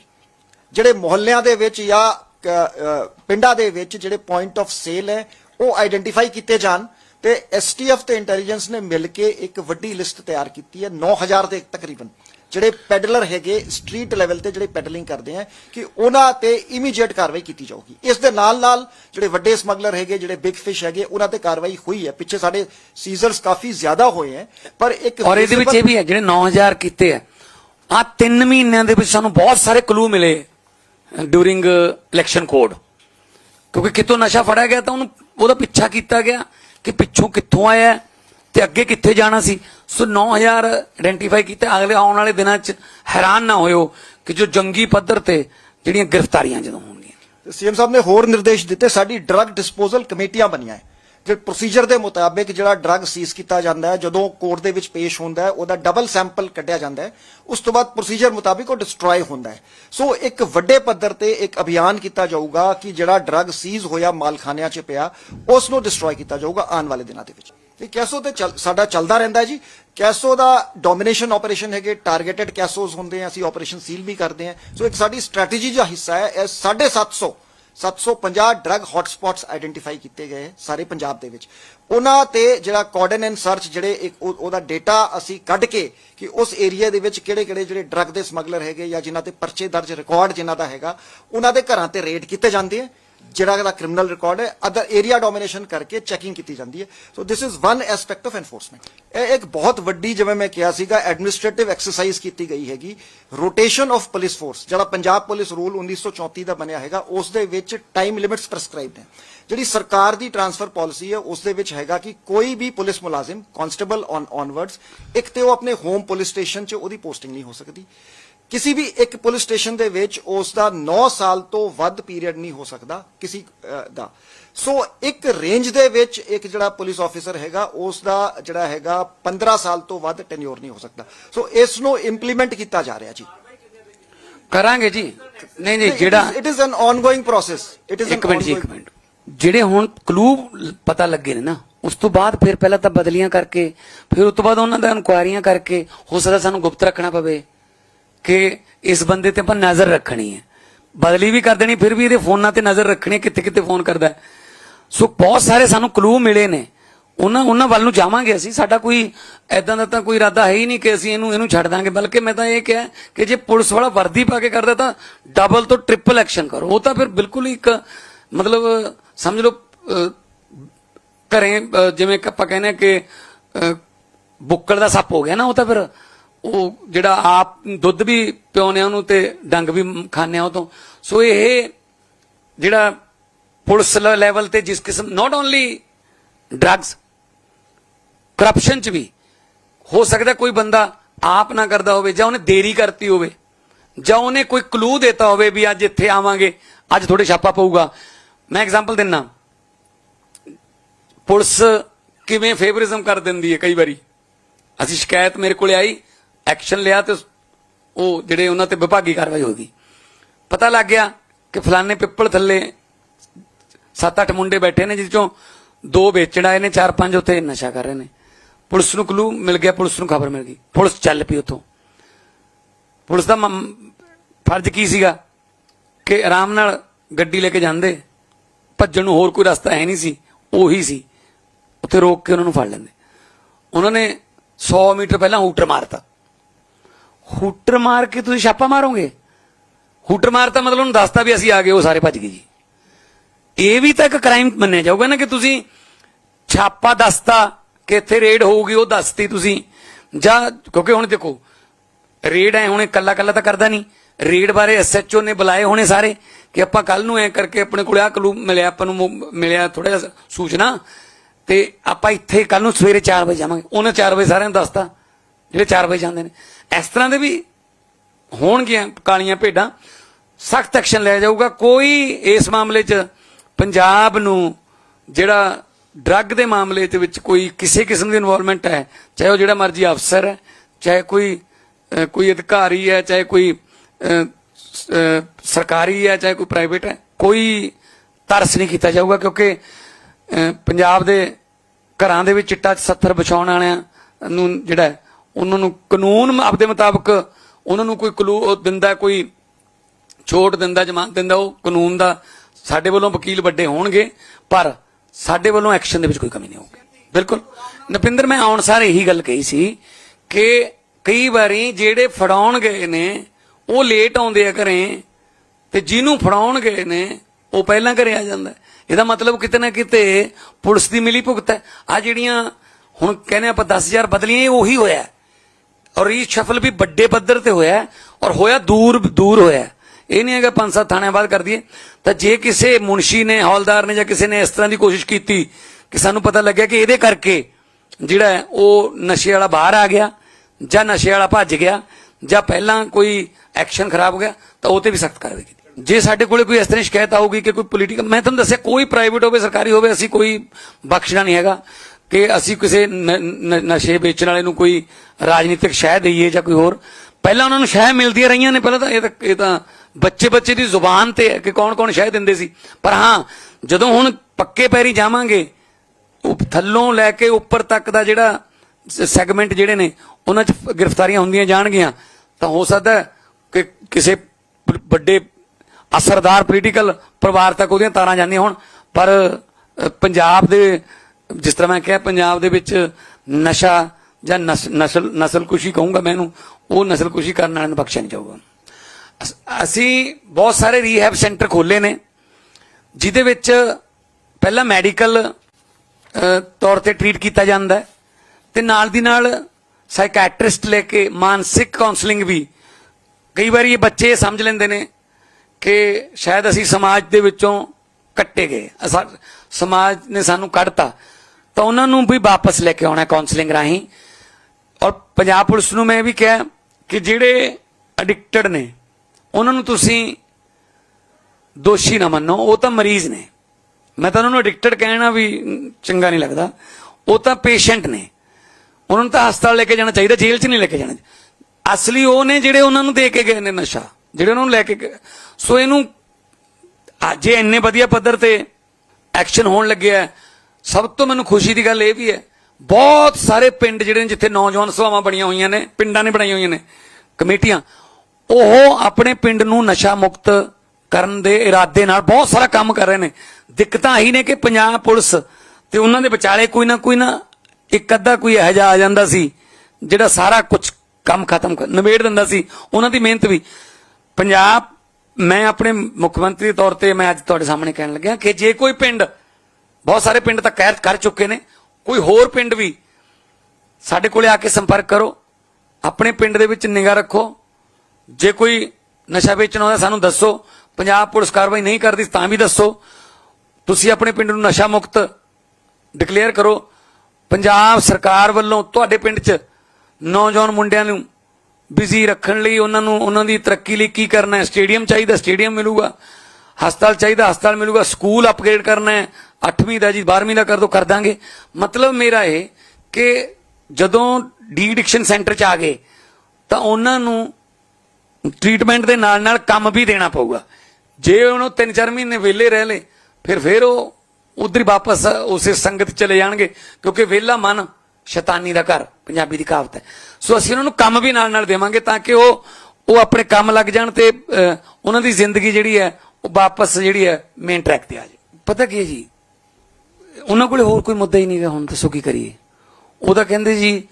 ਜਿਹੜੇ ਮੁਹੱਲਿਆਂ ਦੇ ਵਿੱਚ ਜਾਂ ਪਿੰਡਾਂ ਦੇ ਵਿੱਚ ਜਿਹੜੇ ਪੁਆਇੰਟ ਆਫ ਸੇਲ ਹੈ, ਉਹ ਆਈਡੈਂਟੀਫਾਈ ਕੀਤੇ ਜਾਣ ਤੇ ਐਸਟੀਐਫ ਤੇ ਇੰਟੈਲੀਜੈਂਸ ਨੇ ਮਿਲ ਕੇ ਇੱਕ ਵੱਡੀ ਲਿਸਟ ਤਿਆਰ ਕੀਤੀ ਹੈ 9000 ਦੇ ਤਕਰੀਬਨ। ਜਿਹੜੇ ਪੈਡਲਰ ਹੈਗੇ ਸਟਰੀਟ ਲੈਵਲ ਤੇ ਜਿਹੜੇ ਪੈਡਲਿੰਗ ਕਰਦੇ ਆ ਕਿ ਉਹਨਾਂ ਤੇ ਇਮੀਡੀਏਟ ਕਾਰਵਾਈ ਕੀਤੀ ਜਾਊਗੀ। ਇਸ ਦੇ ਨਾਲ ਨਾਲ ਜਿਹੜੇ ਵੱਡੇ ਸਮਗਲਰ ਹੈਗੇ ਜਿਹੜੇ ਬਿਗ ਫਿਸ਼ ਹੈਗੇ ਉਹਨਾਂ ਤੇ ਕਾਰਵਾਈ ਹੋਈ ਹੈ। ਪਿੱਛੇ ਸਾਡੇ ਸੀਜ਼ਰਸ ਕਾਫੀ ਜ਼ਿਆਦਾ ਹੋਏ ਹੈ ਪਰ ਇੱਕ ਔਰ ਇਹਦੇ ਵਿੱਚ ਇਹ ਵੀ ਹੈ ਜਿਹੜੇ 9000 ਕੀਤੇ ਆ ਆ 3 ਮਹੀਨਿਆਂ ਦੇ ਵਿੱਚ ਸਾਨੂੰ ਬਹੁਤ ਸਾਰੇ ਕਲੂ ਮਿਲੇ ਡਿਊਰਿੰਗ ਇਲੈਕਸ਼ਨ ਕੋਡ ਕਿਉਂਕਿ ਕਿਤੋਂ ਨਸ਼ਾ ਫੜਿਆ ਗਿਆ ਤਾਂ ਉਹਨੂੰ ਉਹਦਾ ਪਿੱਛਾ ਕੀਤਾ ਗਿਆ ਕਿ ਪਿੱਛੋਂ ਕਿੱਥੋਂ ਆਇਆ ਤੇ ਅੱਗੇ ਕਿੱਥੇ ਜਾਣਾ ਸੀ? ਸੋ 9000 ਆਇਡੈਂਟੀਫਾਈ ਕੀਤੇ। ਅਗਲੇ ਆਉਣ ਵਾਲੇ ਦਿਨਾਂ 'ਚ ਹੈਰਾਨ ਨਾ ਹੋਇਓ ਕਿ ਜੋ ਜੰਗੀ ਪੱਧਰ ਤੇ ਜਿਹੜੀਆਂ ਗ੍ਰਿਫਤਾਰੀਆਂ ਜਦੋਂ ਹੋਣਗੀਆਂ। ਸੀਐਮ ਸਾਹਿਬ ਨੇ ਹੋਰ ਨਿਰਦੇਸ਼ ਦਿੱਤੇ, ਸਾਡੀ ਡਰੱਗ ਡਿਸਪੋਜ਼ਲ ਕਮੇਟੀਆਂ ਬਣੀਆਂ ਹੈ। ਪ੍ਰੋਸੀਜਰ ਦੇ ਮੁਤਾਬਿਕ ਜਿਹੜਾ ਡਰੱਗ ਸੀਜ਼ ਕੀਤਾ ਜਾਂਦਾ ਹੈ, ਜਦੋਂ ਕੋਰਟ ਦੇ ਵਿੱਚ ਪੇਸ਼ ਹੁੰਦਾ ਹੈ, ਉਹਦਾ ਡਬਲ ਸੈਂਪਲ ਕੱਢਿਆ ਜਾਂਦਾ ਹੈ। ਉਸ ਤੋਂ ਬਾਅਦ ਪ੍ਰੋਸੀਜਰ ਮੁਤਾਬਿਕ ਉਹ ਡਿਸਟਰੋਏ ਹੁੰਦਾ ਹੈ। ਸੋ ਇੱਕ ਵੱਡੇ ਪੱਧਰ ਤੇ ਇੱਕ ਅਭਿਆਨ ਕੀਤਾ ਜਾਊਗਾ ਕਿ ਜਿਹੜਾ ਡਰੱਗ ਸੀਜ਼ ਹੋਇਆ ਮਾਲਖਾਨਿਆਂ 'ਚ ਪਿਆ, ਉਸ ਨੂੰ ਡਿਸਟਰੋਏ ਕੀਤਾ ਜਾਊਗਾ ਆਉਣ ਵਾਲੇ ਦਿਨਾਂ ਦੇ ਵਿੱਚ। ਇਹ ਕੈਸੋ ਤੇ ਚੱਲ- ਸਾਡਾ ਚੱਲਦਾ ਰਹਿੰਦਾ ਜੀ। ਕੈਸੋ ਦਾ ਡੋਮੀਨੇਸ਼ਨ ਆਪਰੇਸ਼ਨ ਹੈਗੇ ਟਾਰਗੇਟਡ ਕੈਸੋਸ ਹੁੰਦੇ ਆ, ਅਸੀਂ ਆਪਰੇਸ਼ਨ ਸੀਲ ਵੀ ਕਰਦੇ ਆ। ਸੋ ਇੱਕ ਸਾਡੀ ਸਟ੍ਰੈਟੇਜੀ ਦਾ ਹਿੱਸਾ ਹੈ, ਇਹ 750 750 ਡਰੱਗ ਹੌਟਸਪੌਟਸ ਆਇਡੈਂਟੀਫਾਈ ਕੀਤੇ ਗਏ ਸਾਰੇ ਪੰਜਾਬ ਦੇ ਵਿੱਚ। ਉਹਨਾਂ ਤੇ ਜਿਹੜਾ ਕੋਡਨ ਐਂਡ ਸਰਚ ਜਿਹੜੇ ਇੱਕ ਉਹਦਾ ਡਾਟਾ ਅਸੀਂ ਕੱਢ ਕੇ ਕਿ ਉਸ ਏਰੀਆ ਦੇ ਵਿੱਚ ਕਿਹੜੇ ਕਿਹੜੇ ਜਿਹੜੇ ਡਰੱਗ ਦੇ ਸਮਗਲਰ ਹੈਗੇ ਜਾਂ ਜਿਨ੍ਹਾਂ ਤੇ ਪਰਚੇ ਦਰਜ ਰਿਕਾਰਡ ਜਿਨ੍ਹਾਂ ਦਾ ਹੈਗਾ, ਉਹਨਾਂ ਦੇ ਘਰਾਂ ਤੇ ਰੇਡ ਕੀਤੇ ਜਾਂਦੇ ਆ। ਜਿਹੜਾ ਇਹਦਾ ਕ੍ਰਿਮੀਨਲ ਰਿਕਾਰਡ ਹੈ ਅਦਰ ਏਰੀਆ ਡੋਮੀਨੇਸ਼ਨ ਕਰਕੇ ਚੈਕਿੰਗ ਕੀਤੀ ਜਾਂਦੀ ਹੈ। So this is one aspect of enforcement ਇਹ ਇੱਕ ਬਹੁਤ ਵੱਡੀ ਜਿਵੇਂ ਮੈਂ ਕਿਹਾ ਸੀਗਾ ਐਡਮਿਨਿਸਟ੍ਰੇਟਿਵ ਐਕਸਰਸਾਈਜ਼ ਕੀਤੀ ਗਈ ਹੈਗੀ। ਰੋਟੇਸ਼ਨ ਆਫ ਪੁਲਿਸ ਫੋਰਸ ਜਿਹੜਾ ਪੰਜਾਬ ਪੁਲਿਸ ਰੂਲ 1934 ਦਾ ਬਣਿਆ ਹੈਗਾ, ਉਸ ਦੇ ਵਿੱਚ ਟਾਈਮ ਲਿਮਿਟਸ ਪ੍ਰਸਕ੍ਰਾਈਬਡ ਹੈ ਜਿਹੜੀ ਸਰਕਾਰ ਦੀ ਟਰਾਂਸਫਰ ਪਾਲਿਸੀ ਹੈ, ਉਸ ਦੇ ਵਿੱਚ ਹੈਗਾ ਕਿ ਕੋਈ ਵੀ ਪੁਲਿਸ ਮੁਲਾਜ਼ਮ ਕਾਂਸਟੇਬਲ ਔਨ ਔਨਵਰਡਸ ਇੱਕ ਤੇ ਉਹ ਆਪਣੇ ਹੋਮ ਪੁਲਿਸ ਸਟੇਸ਼ਨ 'ਚ ਉਹਦੀ ਪੋਸਟਿੰਗ ਨਹੀਂ ਹੋ ਸਕਦੀ। ਕਿਸੇ ਵੀ ਇੱਕ ਪੁਲਿਸ ਸਟੇਸ਼ਨ ਦੇ ਵਿੱਚ ਉਸ ਦਾ 9 ਸਾਲ ਤੋਂ ਵੱਧ ਪੀਰੀਅਡ ਨਹੀਂ ਹੋ ਸਕਦਾ ਕਿਸੇ ਦਾ। ਸੋ ਇੱਕ ਰੇਂਜ ਦੇ ਵਿੱਚ ਇੱਕ ਜਿਹੜਾ ਪੁਲਿਸ ਆਫੀਸਰ ਹੈਗਾ ਉਸ ਦਾ ਜਿਹੜਾ ਹੈਗਾ 15 ਸਾਲ ਤੋਂ ਵੱਧ ਟੈਨਿਓਰ ਨਹੀਂ ਹੋ ਸਕਦਾ। ਸੋ ਇਸ ਨੂੰ ਇੰਪਲੀਮੈਂਟ ਕੀਤਾ ਜਾ ਰਿਹਾ ਜੀ। ਕਰਾਂਗੇ ਜੀ। ਨਹੀਂ ਨਹੀਂ ਜਿਹੜਾ it is an ongoing process it is ਇੱਕ ਮਿੰਟ ਜੀ ਇੱਕ ਮਿੰਟ। ਜਿਹੜੇ ਹੁਣ ਕਲੂ ਪਤਾ ਲੱਗੇ ਨੇ ਨਾ ਉਸ ਤੋਂ ਬਾਅਦ ਫਿਰ ਪਹਿਲਾਂ ਤਾਂ ਬਦਲੀਆਂ ਕਰਕੇ ਫਿਰ ਉਸ ਤੋਂ ਬਾਅਦ ਉਹਨਾਂ ਦਾ ਇਨਕੁਆਇਰੀਆਂ ਕਰਕੇ ਹੋ ਸਕਦਾ ਸਾਨੂੰ ਗੁਪਤ ਰੱਖਣਾ ਪਵੇ। ਕਿ ਇਸ ਬੰਦੇ ਤੇ ਆਪਾਂ ਨਜ਼ਰ ਰੱਖਣੀ ਹੈ। ਬਦਲੀ ਵੀ ਕਰ ਦੇਣੀ, ਫਿਰ ਵੀ ਇਹਦੇ ਫੋਨਾਂ ਤੇ ਨਜ਼ਰ ਰੱਖਣੀ ਕਿੱਥੇ ਕਿੱਥੇ ਫੋਨ ਕਰਦਾ ਸੋ ਬਹੁਤ ਸਾਰੇ ਸਾਨੂੰ ਕਲੂ ਮਿਲੇ ਨੇ। ਉਹਨਾਂ ਉਹਨਾਂ ਵੱਲ ਨੂੰ ਜਾਵਾਂਗੇ ਅਸੀਂ। ਸਾਡਾ ਕੋਈ ਐਦਾਂ ਦਾ ਤਾਂ ਕੋਈ ਇਰਾਦਾ ਹੈ ਹੀ ਨਹੀਂ ਕਿ ਅਸੀਂ ਇਹਨੂੰ ਇਹਨੂੰ ਛੱਡ ਦਾਂਗੇ। ਬਲਕਿ ਮੈਂ ਤਾਂ ਇਹ ਕਿਹਾ ਕਿ ਜੇ ਪੁਲਿਸ ਵਾਲਾ ਵਰਦੀ ਪਾ ਕੇ ਕਰਦਾ ਤਾਂ ਡਬਲ ਤੋਂ ਟ੍ਰਿਪਲ ਐਕਸ਼ਨ ਕਰੋ। ਉਹ ਤਾਂ ਫਿਰ ਬਿਲਕੁਲ ਹੀ ਇੱਕ, ਮਤਲਬ, ਸਮਝ ਲਓ ਘਰੇ ਜਿਵੇਂ ਆਪਾਂ ਕਹਿੰਦੇ ਆ ਕਿ ਬੁੱਕਲ ਦਾ ਸੱਪ ਹੋ ਗਿਆ ਨਾ, ਉਹ ਤਾਂ ਫਿਰ ਉਹ ਜਿਹੜਾ ਆਪ ਦੁੱਧ ਵੀ ਪਿਉਨੇ ਉਹਨੂੰ ਤੇ ਡੰਗ ਵੀ ਖਾਣੇ ਉਹ ਤੋਂ। ਸੋ ਇਹ ਜਿਹੜਾ ਪੁਲਿਸ ਲੈਵਲ ਤੇ ਜਿਸ ਕਿਸਮ ਨਾਟ ਓਨਲੀ ਡਰੱਗਸ ਕਰਪਸ਼ਨ ਚ ਵੀ ਹੋ ਸਕਦਾ ਕੋਈ ਬੰਦਾ ਆਪ ਨਾ ਕਰਦਾ ਹੋਵੇ ਜਾਂ ਉਹਨੇ ਦੇਰੀ ਕਰਤੀ ਹੋਵੇ ਜਾਂ ਉਹਨੇ ਕੋਈ ਕਲੂ ਦਿੱਤਾ ਹੋਵੇ ਵੀ ਅੱਜ ਇੱਥੇ ਆਵਾਂਗੇ, ਅੱਜ ਥੋੜੇ ਛਾਪਾ ਪਊਗਾ। ਮੈਂ ਐਗਜ਼ਾਮਪਲ ਦਿੰਨਾ। ਪੁਲਿਸ ਕਿਵੇਂ ਫੇਵਰਿਜ਼ਮ ਕਰ ਦਿੰਦੀ ਹੈ ਕਈ ਵਾਰੀ। ਅਸੀਂ ਸ਼ਿਕਾਇਤ ਮੇਰੇ ਕੋਲੇ ਆਈ ਐਕਸ਼ਨ ਲਿਆ ਤੇ ਉਹ ਜਿਹੜੇ ਉਹਨਾਂ ਤੇ ਵਿਭਾਗੀ ਕਾਰਵਾਈ ਹੋ ਗਈ। ਪਤਾ ਲੱਗ ਗਿਆ ਕਿ ਫਲਾਣੇ ਪਿੱਪਲ ਥੱਲੇ ਸੱਤ ਅੱਠ ਮੁੰਡੇ ਬੈਠੇ ਨੇ, ਜਿਸ ਚੋਂ ਦੋ ਵੇਚਣ ਆਏ ਨੇ, ਚਾਰ ਪੰਜ ਉੱਥੇ ਨਸ਼ਾ ਕਰ ਰਹੇ ਨੇ। ਪੁਲਿਸ ਨੂੰ ਕਲੂ ਮਿਲ ਗਿਆ, ਪੁਲਿਸ ਨੂੰ ਖਬਰ ਮਿਲ ਗਈ। ਪੁਲਿਸ ਚੱਲ ਪਈ ਉੱਥੋਂ। ਪੁਲਿਸ ਦਾ ਫਰਜ਼ ਕੀ ਸੀਗਾ? ਕਿ ਆਰਾਮ ਨਾਲ ਗੱਡੀ ਲੈ ਕੇ ਜਾਂਦੇ, ਭੱਜਣ ਨੂੰ ਹੋਰ ਕੋਈ ਰਸਤਾ ਹੈ ਨਹੀਂ ਸੀ, ਉਹੀ ਸੀ। ਉੱਥੇ ਰੋਕ ਕੇ ਉਹਨਾਂ ਨੂੰ ਫੜ ਲੈਂਦੇ। ਉਹਨਾਂ ਨੇ 100 ਮੀਟਰ ਪਹਿਲਾਂ ਹੂਟਰ ਮਾਰਤਾ। ਹੂਟਰ ਮਾਰ ਕੇ ਤੁਸੀਂ ਛਾਪਾ ਮਾਰੋਗੇ? ਹੂਟਰ ਮਾਰਤਾ ਮਤਲਬ ਉਹਨੂੰ ਦੱਸਤਾ ਵੀ ਅਸੀਂ ਆ ਗਏ, ਉਹ ਸਾਰੇ ਭੱਜ ਗਏ ਜੀ। ਇਹ ਵੀ ਤਾਂ ਇੱਕ ਕ੍ਰਾਈਮ ਮੰਨਿਆ ਜਾਊਗਾ ਨਾ ਕਿ ਤੁਸੀਂ ਛਾਪਾ ਦੱਸਤਾ ਕਿ ਇੱਥੇ ਰੇਡ ਹੋਊਗੀ, ਉਹ ਦੱਸਤੀ ਤੁਸੀਂ। ਜਾਂ ਕਿਉਂਕਿ ਹੁਣ ਦੇਖੋ ਰੇਡ ਐ ਹੁਣ ਇਕੱਲਾ ਇਕੱਲਾ ਤਾਂ ਕਰਦਾ ਨਹੀਂ। ਰੇਡ ਬਾਰੇ ਐਸਐਚਓ ਨੇ ਬੁਲਾਏ ਹੋਣੇ ਸਾਰੇ ਕਿ ਆਪਾਂ ਕੱਲ ਨੂੰ ਐ ਕਰਕੇ ਆਪਣੇ ਕੋਲ ਆ ਕਲੂ ਮਿਲਿਆ, ਆਪਾਂ ਨੂੰ ਮਿਲਿਆ ਥੋੜਾ ਜਿਹਾ ਸੂਚਨਾ। ਤੇ ਆਪਾਂ ਇੱਥੇ ਕੱਲ ਨੂੰ ਸਵੇਰੇ 4 ਵਜੇ ਜਾਵਾਂਗੇ। ਉਹਨੇ 4 ਵਜੇ ਸਾਰਿਆਂ ਨੂੰ ਦੱਸਤਾ, ਜਿਹੜੇ 4 ਵਜੇ ਜਾਂਦੇ ਨੇ। ਇਸ ਤਰ੍ਹਾਂ ਦੇ ਵੀ ਹੋਣਗੀਆਂ ਕਾਲੀਆਂ ਭੇਡਾਂ। ਸਖਤ ਐਕਸ਼ਨ ਲਿਆ ਜਾਊਗਾ। ਕੋਈ ਇਸ ਮਾਮਲੇ 'ਚ ਪੰਜਾਬ ਨੂੰ ਜਿਹੜਾ ਡਰੱਗ ਦੇ ਮਾਮਲੇ ਦੇ ਵਿੱਚ ਕੋਈ ਕਿਸੇ ਕਿਸਮ ਦੀ ਇਨਵੋਲਵਮੈਂਟ ਹੈ, ਚਾਹੇ ਉਹ ਜਿਹੜਾ ਮਰਜ਼ੀ ਅਫਸਰ ਹੈ, ਚਾਹੇ ਕੋਈ ਕੋਈ ਅਧਿਕਾਰੀ ਹੈ, ਚਾਹੇ ਕੋਈ ਸਰਕਾਰੀ ਹੈ, ਚਾਹੇ ਕੋਈ ਪ੍ਰਾਈਵੇਟ ਹੈ, ਕੋਈ ਤਰਸ ਨਹੀਂ ਕੀਤਾ ਜਾਊਗਾ ਕਿਉਂਕਿ ਪੰਜਾਬ ਦੇ ਘਰਾਂ ਦੇ ਵਿੱਚ ਚਿੱਟਾ 70 ਵਿਛਾਉਣ ਵਾਲਿਆਂ ਨੂੰ ਜਿਹੜਾ ਉਹਨਾਂ ਨੂੰ ਕਾਨੂੰਨ ਆਪਦੇ ਮੁਤਾਬਕ ਉਹਨਾਂ ਨੂੰ ਕੋਈ ਕਲੂ ਦਿੰਦਾ, ਕੋਈ ਛੋਟ ਦਿੰਦਾ, ਜ਼ਮਾਨਤ ਦਿੰਦਾ, ਉਹ ਕਾਨੂੰਨ ਦਾ ਸਾਡੇ ਵੱਲੋਂ ਵਕੀਲ ਵੱਡੇ ਹੋਣਗੇ, ਪਰ ਸਾਡੇ ਵੱਲੋਂ ਐਕਸ਼ਨ ਦੇ ਵਿੱਚ ਕੋਈ ਕਮੀ ਨਹੀਂ ਹੋਊਗੀ। ਬਿਲਕੁਲ। ਨਪਿੰਦਰ, ਮੈਂ ਆਉਣ ਸਾਰ ਇਹੀ ਗੱਲ ਕਹੀ ਸੀ ਕਿ ਕਈ ਵਾਰੀ ਜਿਹੜੇ ਫੜਾਉਣ ਗਏ ਨੇ, ਉਹ ਲੇਟ ਆਉਂਦੇ ਆ ਘਰੇ ਤੇ ਜਿਹਨੂੰ ਫੜਾਉਣ ਗਏ ਨੇ, ਉਹ ਪਹਿਲਾਂ ਘਰੇ ਆ ਜਾਂਦਾ। ਇਹਦਾ ਮਤਲਬ ਕਿਤੇ ਨਾ ਕਿਤੇ ਪੁਲਿਸ ਦੀ ਮਿਲੀ ਭੁਗਤ ਹੈ। ਆ ਜਿਹੜੀਆਂ ਹੁਣ ਕਹਿੰਦੇ ਆਪਾਂ 10000 ਬਦਲੀਆਂ, ਇਹ ਉਹੀ ਹੋਇਆ। ਔਰ ਇਹ ਸ਼ਫਲ ਵੀ ਵੱਡੇ ਪੱਧਰ ਤੇ ਹੋਇਆ ਔਰ ਹੋਇਆ ਦੂਰ ਦੂਰ ਹੋਇਆ ਇਹ ਨਹੀਂ ਹੈਗਾ ਪੰਜ ਸੱਤ ਥਾਣਿਆਂ ਬਾਅਦ ਕਰ ਦਈਏ। ਤਾਂ ਜੇ ਕਿਸੇ ਮੁਨਸ਼ੀ ਨੇ ਹੌਲਦਾਰ ਨੇ ਜਾਂ ਕਿਸੇ ਨੇ ਇਸ ਤਰ੍ਹਾਂ ਦੀ ਕੋਸ਼ਿਸ਼ ਕੀਤੀ ਕਿ ਸਾਨੂੰ ਪਤਾ ਲੱਗਿਆ ਕਿ ਇਹਦੇ ਕਰਕੇ ਜਿਹੜਾ ਉਹ ਨਸ਼ੇ ਵਾਲਾ ਬਾਹਰ ਆ ਗਿਆ ਜਾਂ ਨਸ਼ੇ ਵਾਲਾ ਭੱਜ ਗਿਆ ਜਾਂ ਪਹਿਲਾਂ ਕੋਈ ਐਕਸ਼ਨ ਖਰਾਬ ਹੋ ਗਿਆ, ਤਾਂ ਉਹ ਤੇ ਵੀ ਸਖਤ ਕਾਰਵਾਈ ਕੀਤੀ ਜੇ ਸਾਡੇ ਕੋਲੇ ਕੋਈ ਇਸ ਤਰ੍ਹਾਂ ਦੀ ਸ਼ਿਕਾਇਤ ਆਊਗੀ ਕਿ ਕੋਈ ਪੋਲੀਟੀਕਲ ਮੈਂ ਤੁਹਾਨੂੰ ਦੱਸਿਆ, ਕੋਈ ਪ੍ਰਾਈਵੇਟ ਹੋਵੇ, ਸਰਕਾਰੀ ਹੋਵੇ, ਅਸੀਂ ਕੋਈ ਬਖਸ਼ਣਾ ਨਹੀਂ ਹੈਗਾ। ਕਿ ਅਸੀਂ ਕਿਸੇ ਨਸ਼ੇ ਵੇਚਣ ਵਾਲੇ ਨੂੰ ਕੋਈ ਰਾਜਨੀਤਿਕ ਸ਼ਹਿ ਦਈਏ ਜਾਂ ਕੋਈ ਹੋਰ। ਪਹਿਲਾਂ ਉਹਨਾਂ ਨੂੰ ਸ਼ਹਿ ਮਿਲਦੀਆਂ ਰਹੀਆਂ ਨੇ, ਪਹਿਲਾਂ ਤਾਂ ਇਹ ਤਾਂ ਇਹ ਤਾਂ ਬੱਚੇ ਬੱਚੇ ਦੀ ਜ਼ੁਬਾਨ ਤੇ ਹੈ ਕਿ ਕੌਣ ਕੌਣ ਸ਼ਹਿ ਦਿੰਦੇ ਸੀ। ਪਰ ਹਾਂ, ਜਦੋਂ ਹੁਣ ਪੱਕੇ ਪੈਰੀ ਜਾਵਾਂਗੇ ਥੱਲੋਂ ਲੈ ਕੇ ਉੱਪਰ ਤੱਕ ਦਾ ਜਿਹੜਾ ਸੈਗਮੈਂਟ ਜਿਹੜੇ ਨੇ, ਉਹਨਾਂ 'ਚ ਗ੍ਰਿਫਤਾਰੀਆਂ ਹੁੰਦੀਆਂ ਜਾਣਗੀਆਂ। ਤਾਂ ਹੋ ਸਕਦਾ ਕਿ ਕਿਸੇ ਵੱਡੇ ਅਸਰਦਾਰ ਪੋਲੀਟੀਕਲ ਪਰਿਵਾਰ ਤੱਕ ਉਹਦੀਆਂ ਤਾਰਾਂ ਜਾਂਦੀਆਂ ਹੋਣ। ਪਰ ਪੰਜਾਬ ਦੇ ਜਿਸ ਤਰ੍ਹਾਂ ਮੈਂ ਕਿਹਾ, ਪੰਜਾਬ ਦੇ ਵਿੱਚ ਨਸ਼ਾ ਜਾਂ ਨਸ- ਨਸਲ, ਨਸਲਕੁਸ਼ੀ ਕਹੂੰਗਾ ਮੈਂ ਇਹਨੂੰ, ਉਹ ਨਸਲਕੁਸ਼ੀ ਕਰਨ ਵਾਲਿਆਂ ਨੂੰ ਬਖਸ਼ਿਆ ਨਹੀਂ ਜਾਊਗਾ। ਅਸੀਂ ਬਹੁਤ ਸਾਰੇ ਰੀਹੈਬ ਸੈਂਟਰ ਖੋਲੇ ਨੇ, ਜਿਹਦੇ ਵਿੱਚ ਪਹਿਲਾਂ ਮੈਡੀਕਲ ਤੌਰ ਤੇ ਟ੍ਰੀਟ ਕੀਤਾ ਜਾਂਦਾ ਹੈ, ਤੇ ਨਾਲ ਦੀ ਨਾਲ ਸਾਈਕੈਟ੍ਰਿਸਟ ਲੈ ਕੇ ਮਾਨਸਿਕ ਕਾਉਂਸਲਿੰਗ ਵੀ, ਕਈ ਵਾਰੀ ਇਹ ਬੱਚੇ ਸਮਝ ਲੈਂਦੇ ਨੇ ਕਿ ਸ਼ਾਇਦ ਅਸੀਂ ਸਮਾਜ ਦੇ ਵਿੱਚੋਂ ਕੱਟੇ ਗਏ, ਅਸਾ- ਸਮਾਜ ਨੇ ਸਾਨੂੰ ਕੱਢਤਾ। ਤਾਂ ਉਹਨਾਂ ਨੂੰ ਵੀ ਵਾਪਸ ਲੈ ਕੇ ਆਉਣਾ ਕਾਉਂਸਲਿੰਗ ਰਾਹੀਂ। ਔਰ ਪੰਜਾਬ ਪੁਲਿਸ ਨੂੰ ਮੈਂ ਇਹ ਵੀ ਕਿਹਾ ਕਿ ਜਿਹੜੇ ਐਡਿਕਟਡ ਨੇ ਉਹਨਾਂ ਨੂੰ ਤੁਸੀਂ ਦੋਸ਼ੀ ਨਾ ਮੰਨੋ ਉਹ ਤਾਂ ਮਰੀਜ਼ ਨੇ। ਮੈਂ ਤਾਂ ਉਹਨਾਂ ਨੂੰ ਐਡਿਕਟਡ ਕਹਿਣਾ ਵੀ ਚੰਗਾ ਨਹੀਂ ਲੱਗਦਾ। ਉਹ ਤਾਂ ਪੇਸ਼ੈਂਟ ਨੇ। ਉਹਨਾਂ ਨੂੰ ਤਾਂ ਹਸਪਤਾਲ ਲੈ ਕੇ ਜਾਣਾ ਚਾਹੀਦਾ ਜੇਲ੍ਹ 'ਚ ਨਹੀਂ ਲੈ ਕੇ ਜਾਣਾ। ਅਸਲੀ ਉਹ ਨੇ ਜਿਹੜੇ ਉਹਨਾਂ ਨੂੰ ਦੇ ਕੇ ਗਏ ਨੇ ਨਸ਼ਾ ਜਿਹੜੇ ਉਹਨਾਂ ਨੂੰ ਲੈ ਕੇ ਸੋ ਇਹਨੂੰ ਅੱਜ ਇੰਨੇ ਵਧੀਆ ਪੱਧਰ ਤੇ ਐਕਸ਼ਨ ਹੋਣ ਲੱਗਿਆ ਹੈ, ਸਭ ਤੋਂ ਮੈਨੂੰ ਖੁਸ਼ੀ ਦੀ ਗੱਲ ਇਹ ਵੀ ਹੈ, ਬਹੁਤ ਸਾਰੇ ਪਿੰਡ ਜਿਹੜੇ ਨੇ ਜਿੱਥੇ ਨੌਜਵਾਨ ਸਭਾਵਾਂ ਬਣੀਆਂ ਹੋਈਆਂ ਨੇ, ਪਿੰਡਾਂ ਨੇ ਬਣਾਈਆਂ ਹੋਈਆਂ ਨੇ, ਕਮੇਟੀਆਂ, ਉਹ ਆਪਣੇ ਪਿੰਡ ਨੂੰ ਨਸ਼ਾ ਮੁਕਤ ਕਰਨ ਦੇ ਇਰਾਦੇ ਨਾਲ ਬਹੁਤ ਸਾਰਾ ਕੰਮ ਕਰ ਰਹੇ ਨੇ। ਦਿੱਕਤਾਂ ਆਹੀ ਨੇ ਕਿ ਪੰਜਾਬ ਪੁਲਿਸ ਤੇ ਉਹਨਾਂ ਦੇ ਵਿਚਾਲੇ ਕੋਈ ਨਾ ਕੋਈ ਨਾ ਇੱਕ ਅੱਧਾ ਕੋਈ ਇਹੋ ਜਿਹਾ ਆ ਜਾਂਦਾ ਸੀ, ਜਿਹੜਾ ਸਾਰਾ ਕੁਝ ਕੰਮ ਖਤਮ ਨਿਬੇੜ ਦਿੰਦਾ ਸੀ। ਉਹਨਾਂ ਦੀ ਮਿਹਨਤ ਵੀ। ਪੰਜਾਬ, ਮੈਂ ਆਪਣੇ ਮੁੱਖ ਮੰਤਰੀ ਦੇ ਤੌਰ ਤੇ ਮੈਂ ਅੱਜ ਤੁਹਾਡੇ ਸਾਹਮਣੇ ਕਹਿਣ ਲੱਗਿਆ ਕਿ ਜੇ ਕੋਈ ਪਿੰਡ ਬਹੁਤ ਸਾਰੇ ਪਿੰਡ ਤਾਂ ਕੈਦ ਕਰ ਚੁੱਕੇ ਨੇ। ਕੋਈ ਹੋਰ ਪਿੰਡ ਵੀ ਸਾਡੇ ਕੋਲੇ ਆ ਕੇ ਸੰਪਰਕ ਕਰੋ। ਆਪਣੇ ਪਿੰਡ ਦੇ ਵਿੱਚ ਨਿਗਾਹ ਰੱਖੋ। ਜੇ ਕੋਈ ਨਸ਼ਾ ਵੇਚਣ ਆਉਂਦਾ ਸਾਨੂੰ ਦੱਸੋ। ਪੰਜਾਬ ਪੁਲਿਸ ਕਾਰਵਾਈ ਨਹੀਂ ਕਰਦੀ ਤਾਂ ਵੀ ਦੱਸੋ। ਤੁਸੀਂ ਆਪਣੇ ਪਿੰਡ ਨੂੰ ਨਸ਼ਾ ਮੁਕਤ ਡਿਕਲੇਅਰ ਕਰੋ। ਪੰਜਾਬ ਸਰਕਾਰ ਵੱਲੋਂ ਤੁਹਾਡੇ ਪਿੰਡ 'ਚ ਨੌਜਵਾਨ ਮੁੰਡਿਆਂ ਨੂੰ ਬਿਜ਼ੀ ਰੱਖਣ ਲਈ ਉਹਨਾਂ ਨੂੰ ਉਹਨਾਂ ਦੀ ਤਰੱਕੀ ਲਈ ਕੀ ਕਰਨਾ ਹੈ? ਸਟੇਡੀਅਮ ਚਾਹੀਦਾ, ਸਟੇਡੀਅਮ ਮਿਲੂਗਾ। ਹਸਪਤਾਲ ਚਾਹੀਦਾ, ਹਸਪਤਾਲ ਮਿਲੂਗਾ। ਸਕੂਲ ਅਪਗ੍ਰੇਡ ਕਰਨਾ ਹੈ। 8ਵੀਂ ਦਾ ਜੀ 12ਵੀਂ ਦਾ ਕਰ ਦੋ, ਕਰ ਦਾਂਗੇ। ਮਤਲਬ ਮੇਰਾ ਇਹ ਕਿ ਜਦੋਂ ਡੀ ਐਡਿਕਸ਼ਨ ਸੈਂਟਰ 'ਚ ਆ ਗਏ, ਤਾਂ ਉਹਨਾਂ ਨੂੰ ਟ੍ਰੀਟਮੈਂਟ ਦੇ ਨਾਲ ਨਾਲ ਕੰਮ ਵੀ ਦੇਣਾ ਪਊਗਾ। ਜੇ ਉਹਨੂੰ 3-4 ਮਹੀਨੇ ਵਿਹਲੇ ਰਹਿ ਲੇ, ਫਿਰ ਫਿਰ ਉਹ ਉਧਰ ਹੀ ਵਾਪਸ ਉਸੇ ਸੰਗਤ ਚਲੇ ਜਾਣਗੇ, ਕਿਉਂਕਿ ਵਿਹਲਾ ਮਨ ਸ਼ੈਤਾਨੀ ਦਾ ਘਰ, ਪੰਜਾਬੀ ਦੀ ਕਹਾਵਤ ਹੈ। ਸੋ ਅਸੀਂ ਉਹਨਾਂ ਨੂੰ ਕੰਮ ਵੀ ਨਾਲ ਨਾਲ ਦੇਵਾਂਗੇ ਤਾਂ ਕਿ ਉਹ ਉਹ ਆਪਣੇ ਕੰਮ ਲੱਗ ਜਾਣ ਤੇ ਉਹਨਾਂ ਦੀ ਜ਼ਿੰਦਗੀ ਜਿਹੜੀ ਹੈ, ਉਹ ਵਾਪਸ ਜਿਹੜੀ ਹੈ ਮੇਨ ਟਰੈਕ ਤੇ ਆ ਜਾਵੇ ਪਤਾ ਕੀ ਹੈ ਜੀ? ਉਹਨਾਂ ਕੋਲੇ ਹੋਰ ਕੋਈ ਮੁੱਦਾ ਹੀ ਨਹੀਂ ਹੁਣ ਦੱਸੋ ਕੀ ਕਰੀਏ। ਉਹ ਤਾਂ ਕਹਿੰਦੇ ਜੀ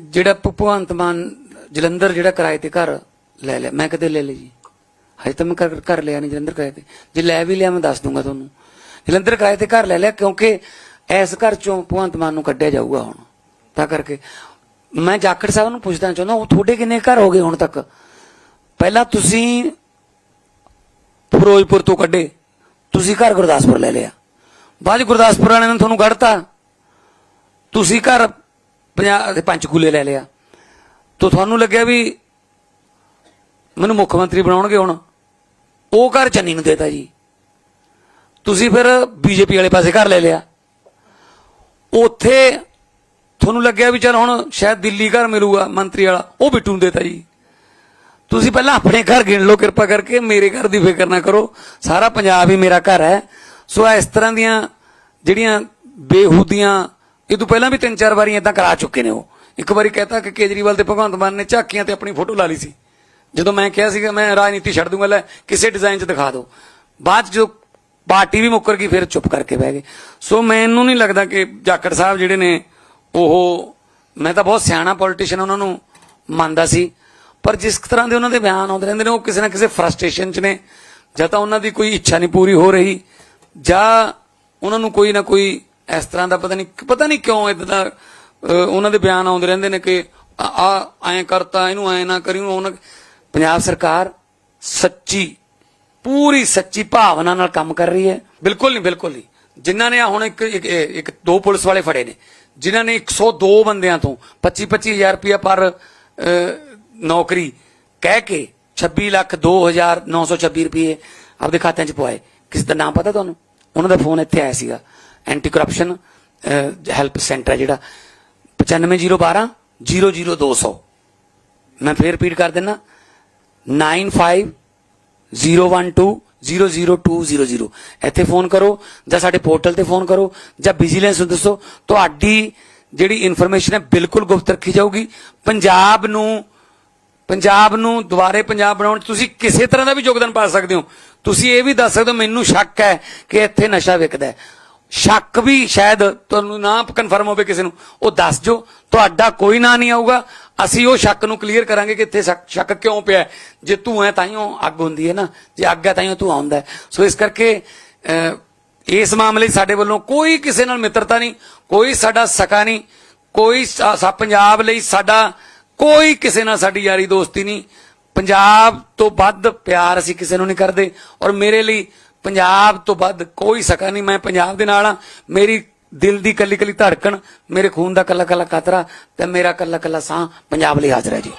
ਜਿਹੜਾ ਭਗਵੰਤ ਮਾਨ, ਜਲੰਧਰ ਜਿਹੜਾ ਕਿਰਾਏ ਤੇ ਘਰ ਲੈ ਲਿਆ, ਮੈਂ ਕਦੇ ਲੈ ਲਈ ਜੀ। ਹਜੇ ਤਾਂ ਮੈਂ ਘਰ ਘਰ ਲਿਆ ਨਹੀਂ ਜਲੰਧਰ ਕਿਰਾਏ ਤੇ। ਜੇ ਲੈ ਵੀ ਲਿਆ ਮੈਂ ਦੱਸ ਦੂੰਗਾ ਤੁਹਾਨੂੰ। ਜਲੰਧਰ ਕਿਰਾਏ ਤੇ ਘਰ ਲੈ ਲਿਆ, ਕਿਉਂਕਿ ਇਸ ਘਰ ਚੋਂ ਭਗਵੰਤ ਮਾਨ ਨੂੰ ਕੱਢਿਆ ਜਾਊਗਾ ਹੁਣ। ਤਾਂ ਕਰਕੇ ਮੈਂ ਜਾਖੜ ਸਾਹਿਬ ਨੂੰ ਪੁੱਛਣਾ ਚਾਹੁੰਦਾ, ਉਹ ਤੁਹਾਡੇ ਕਿੰਨੇ ਘਰ ਹੋ ਗਏ ਹੁਣ ਤੱਕ? ਪਹਿਲਾਂ ਤੁਸੀਂ ਫਿਰੋਜ਼ਪੁਰ ਤੋਂ ਕੱਢੇ, ਤੁਸੀਂ ਘਰ ਗੁਰਦਾਸਪੁਰ ਲੈ ਲਿਆ। ਬਾਅਦ 'ਚ ਗੁਰਦਾਸਪੁਰ ਵਾਲਿਆਂ ਨੇ ਤੁਹਾਨੂੰ ਕੱਢਤਾ। ਤੁਸੀਂ ਘਰ ਪੰਜਾਬ ਪੰਚਕੂਲੇ ਲੈ ਲਿਆ। ਤੋ ਤੁਹਾਨੂੰ ਲੱਗਿਆ ਵੀ ਮੈਨੂੰ ਮੁੱਖ ਮੰਤਰੀ ਬਣਾਉਣਗੇ ਹੁਣ। ਉਹ ਘਰ ਚੰਨੀ ਨੂੰ ਦੇਤਾ ਜੀ। ਤੁਸੀਂ ਫਿਰ ਬੀਜੇਪੀ ਵਾਲੇ ਪਾਸੇ ਘਰ ਲੈ ਲਿਆ। ਉੱਥੇ ਤੁਹਾਨੂੰ ਲੱਗਿਆ ਵੀ ਚਲ ਹੁਣ ਸ਼ਾਇਦ ਦਿੱਲੀ ਘਰ ਮਿਲੂਗਾ ਮੰਤਰੀ ਵਾਲਾ, ਉਹ ਬਿੱਟੂ ਨੂੰ ਦੇਤਾ ਜੀ। ਤੁਸੀਂ ਪਹਿਲਾਂ ਆਪਣੇ ਘਰ ਗਿਣ ਲਓ ਕਿਰਪਾ ਕਰਕੇ, ਮੇਰੇ ਘਰ ਦੀ ਫਿਕਰ ਨਾ ਕਰੋ। ਸਾਰਾ ਪੰਜਾਬ ਹੀ ਮੇਰਾ ਘਰ ਹੈ। ਸੋ ਇਸ ਤਰ੍ਹਾਂ ਦੀਆਂ ਜਿਹੜੀਆਂ ਬੇਹੂਦੀਆਂ, ਇਹ ਤੋਂ ਪਹਿਲਾਂ ਵੀ ਤਿੰਨ ਚਾਰ ਵਾਰੀ ਇਦਾਂ ਕਰਾ ਚੁੱਕੇ ਨੇ ਉਹ। ਇੱਕ ਵਾਰੀ ਕਹਤਾ ਕਿ ਕੇਜਰੀਵਾਲ ਤੇ ਭਗਵੰਤ ਮਾਨ ਨੇ ਝਾਕੀਆਂ ਤੇ ਆਪਣੀ ਫੋਟੋ ਲਾ ਲਈ ਸੀ। ਜਦੋਂ ਮੈਂ ਕਿਹਾ ਸੀਗਾ, ਮੈਂ ਰਾਜਨੀਤੀ ਛੱਡ ਦੂੰਗਾ, ਲੈ ਕਿਸੇ ਡਿਜ਼ਾਈਨ 'ਚ ਦਿਖਾ ਦਿਓ। ਬਾਅਦ ਜੋ ਪਾਰਟੀ ਵੀ ਮੁੱਕਰ ਗਈ, ਫਿਰ ਚੁੱਪ ਕਰਕੇ ਬਹਿ ਗਏ। ਸੋ ਮੈਨੂੰ ਨਹੀਂ ਲੱਗਦਾ ਕਿ ਜਾਖੜ ਸਾਹਿਬ ਜਿਹੜੇ ਨੇ, ਉਹ ਮੈਂ ਤਾਂ ਬਹੁਤ ਸਿਆਣਾ ਪੋਲੀਟੀਸ਼ੀਅਨ ਉਹਨਾਂ ਨੂੰ ਮੰਨਦਾ ਸੀ। ਪਰ ਜਿਸ ਤਰ੍ਹਾਂ ਦੇ ਉਹਨਾਂ ਦੇ ਬਿਆਨ ਆਉਂਦੇ ਰਹਿੰਦੇ ਨੇ, ਉਹ ਕਿਸੇ ਨਾ ਕਿਸੇ ਫਰਸਟ੍ਰੇਸ਼ਨ 'ਚ ਨੇ। ਜਾਂ ਤਾਂ ਉਹਨਾਂ ਦੀ ਕੋਈ ਇੱਛਾ ਨਹੀਂ ਪੂਰੀ ਹੋ ਰਹੀ। ਜਾਂ ਉਹਨਾਂ ਨੂੰ ਕੋਈ ਨਾ ਕੋਈ ਇਸ ਤਰ੍ਹਾਂ ਦਾ ਪਤਾ ਨਹੀਂ ਪਤਾ ਨਹੀਂ ਕਿਉਂ ਇਦਾਂ ਦਾ ਉਹਨਾਂ ਦੇ ਬਿਆਨ ਆਉਂਦੇ ਰਹਿੰਦੇ ਨੇ ਕਿ ਆ ਆ, ਐਂ ਕਰਤਾ, ਇਹਨੂੰ ਐਂ ਨਾ ਕਰੀ, ਉਹਨੂੰ ਪੰਜਾਬ ਸਰਕਾਰ ਸੱਚੀ, ਪੂਰੀ ਸੱਚੀ ਭਾਵਨਾ ਨਾਲ ਕੰਮ ਕਰ ਰਹੀ ਹੈ। ਬਿਲਕੁਲ ਨਹੀਂ ਬਿਲਕੁਲ ਨਹੀਂ। ਜਿਨ੍ਹਾਂ ਨੇ ਹੁਣ ਇੱਕ ਇੱਕ ਦੋ ਪੁਲਿਸ ਵਾਲੇ ਫੜੇ ਨੇ। ਜਿਨ੍ਹਾਂ ਨੇ 102 ਬੰਦਿਆਂ ਤੋਂ 25 25000 ਰੁਪਇਆ ਪਰ ਨੌਕਰੀ ਕਹਿ ਕੇ 26 ਲੱਖ 2926 ਰੁਪਏ ਆਪਦੇ ਖਾਤਿਆਂ 'ਚ ਪਵਾਏ। ਕਿਸੇ ਦਾ ਨਾਮ ਪਤਾ ਤੁਹਾਨੂੰ? ਉਹਨਾਂ ਦਾ ਫੋਨ ਇੱਥੇ ਆਇਆ ਸੀਗਾ। ਐਂਟੀ ਕਰਪਸ਼ਨ ਹੈਲਪ ਸੈਂਟਰ ਹੈ ਜਿਹੜਾ। 95012 00200 ਮੈਂ ਫੇਰ ਰਿਪੀਟ ਕਰ ਦਿੰਦਾ। 95 012000200 ਇੱਥੇ ਫੋਨ ਕਰੋ ਜਾਂ ਸਾਡੇ ਪੋਰਟਲ ਤੇ ਫੋਨ ਕਰੋ ਜਾਂ ਵਿਜੀਲੈਂਸ ਨੂੰ ਦੱਸੋ। ਤੁਹਾਡੀ ਜਿਹੜੀ ਇਨਫੋਰਮੇਸ਼ਨ ਹੈ ਬਿਲਕੁਲ ਗੁਪਤ ਰੱਖੀ ਜਾਊਗੀ। ਪੰਜਾਬ ਨੂੰ ਪੰਜਾਬ ਨੂੰ ਦੁਬਾਰੇ ਪੰਜਾਬ ਬਣਾਉਣ 'ਚ ਤੁਸੀਂ ਕਿਸੇ ਤਰ੍ਹਾਂ ਦਾ ਵੀ ਯੋਗਦਾਨ ਪਾ ਸਕਦੇ ਹੋ। ਤੁਸੀਂ ਇਹ ਵੀ ਦੱਸ ਸਕਦੇ ਹੋ, ਮੈਨੂੰ ਸ਼ੱਕ ਹੈ ਕਿ ਇੱਥੇ ਨਸ਼ਾ ਵਿਕਦਾ ਹੈ। ਸ਼ੱਕ ਵੀ ਸ਼ਾਇਦ ਤੁਹਾਨੂੰ ਨਾ ਕਨਫਰਮ ਹੋਵੇ ਕਿਸੇ ਨੂੰ। ਉਹ ਦੱਸ ਜੋ ਤੁਹਾਡਾ ਕੋਈ ਨਾਂ ਨਹੀਂ ਆਊਗਾ। ਅਸੀਂ ਉਹ ਸ਼ੱਕ ਨੂੰ ਕਲੀਅਰ ਕਰਾਂਗੇ ਕਿ ਇੱਥੇ ਸ਼ੱਕ ਕਿਉਂ ਪਿਆ ਜੇ ਤੂੰ ਹੈ ਤਾਈਓ ਅੱਗ ਹੁੰਦੀ ਹੈ ਨਾ। ਜੇ ਅੱਗ ਹੈ ਤਾਈਓ ਤੂੰ ਆਉਂਦਾ ਸੋ ਇਸ ਕਰਕੇ ਇਸ ਮਾਮਲੇ ਸਾਡੇ ਵੱਲੋਂ ਕੋਈ ਕਿਸੇ ਨਾਲ ਮਿੱਤਰਤਾ ਨਹੀਂ, ਕੋਈ ਸਾਡਾ ਸਕਾ ਨਹੀਂ, ਕੋਈ ਪੰਜਾਬ ਲਈ ਸਾਡਾ ਕੋਈ ਕਿਸੇ ਨਾਲ ਸਾਡੀ ਯਾਰੀ ਦੋਸਤੀ ਨਹੀਂ। ਪੰਜਾਬ ਤੋਂ ਵੱਧ ਪਿਆਰ ਅਸੀਂ ਕਿਸੇ ਨੂੰ ਨਹੀਂ ਕਰਦੇ ਔਰ ਮੇਰੇ ਲਈ ਪੰਜਾਬ ਤੋਂ ਵੱਧ ਕੋਈ ਸਕਾ ਨਹੀਂ। ਮੈਂ ਪੰਜਾਬ ਦੇ ਨਾਲ ਆ ਮੇਰੀ ਦਿਲ ਦੀ ਕੱਲੀ ਕੱਲੀ ਧੜਕਣ, ਮੇਰੇ ਖੂਨ ਦਾ ਕੱਲਾ ਕੱਲਾ ਕਤਰਾ ਤੇ ਮੇਰਾ ਕੱਲਾ ਕੱਲਾ ਸਾਹ ਪੰਜਾਬ ਲਈ ਹਾਜ਼ਰ ਹੈ ਜੀ।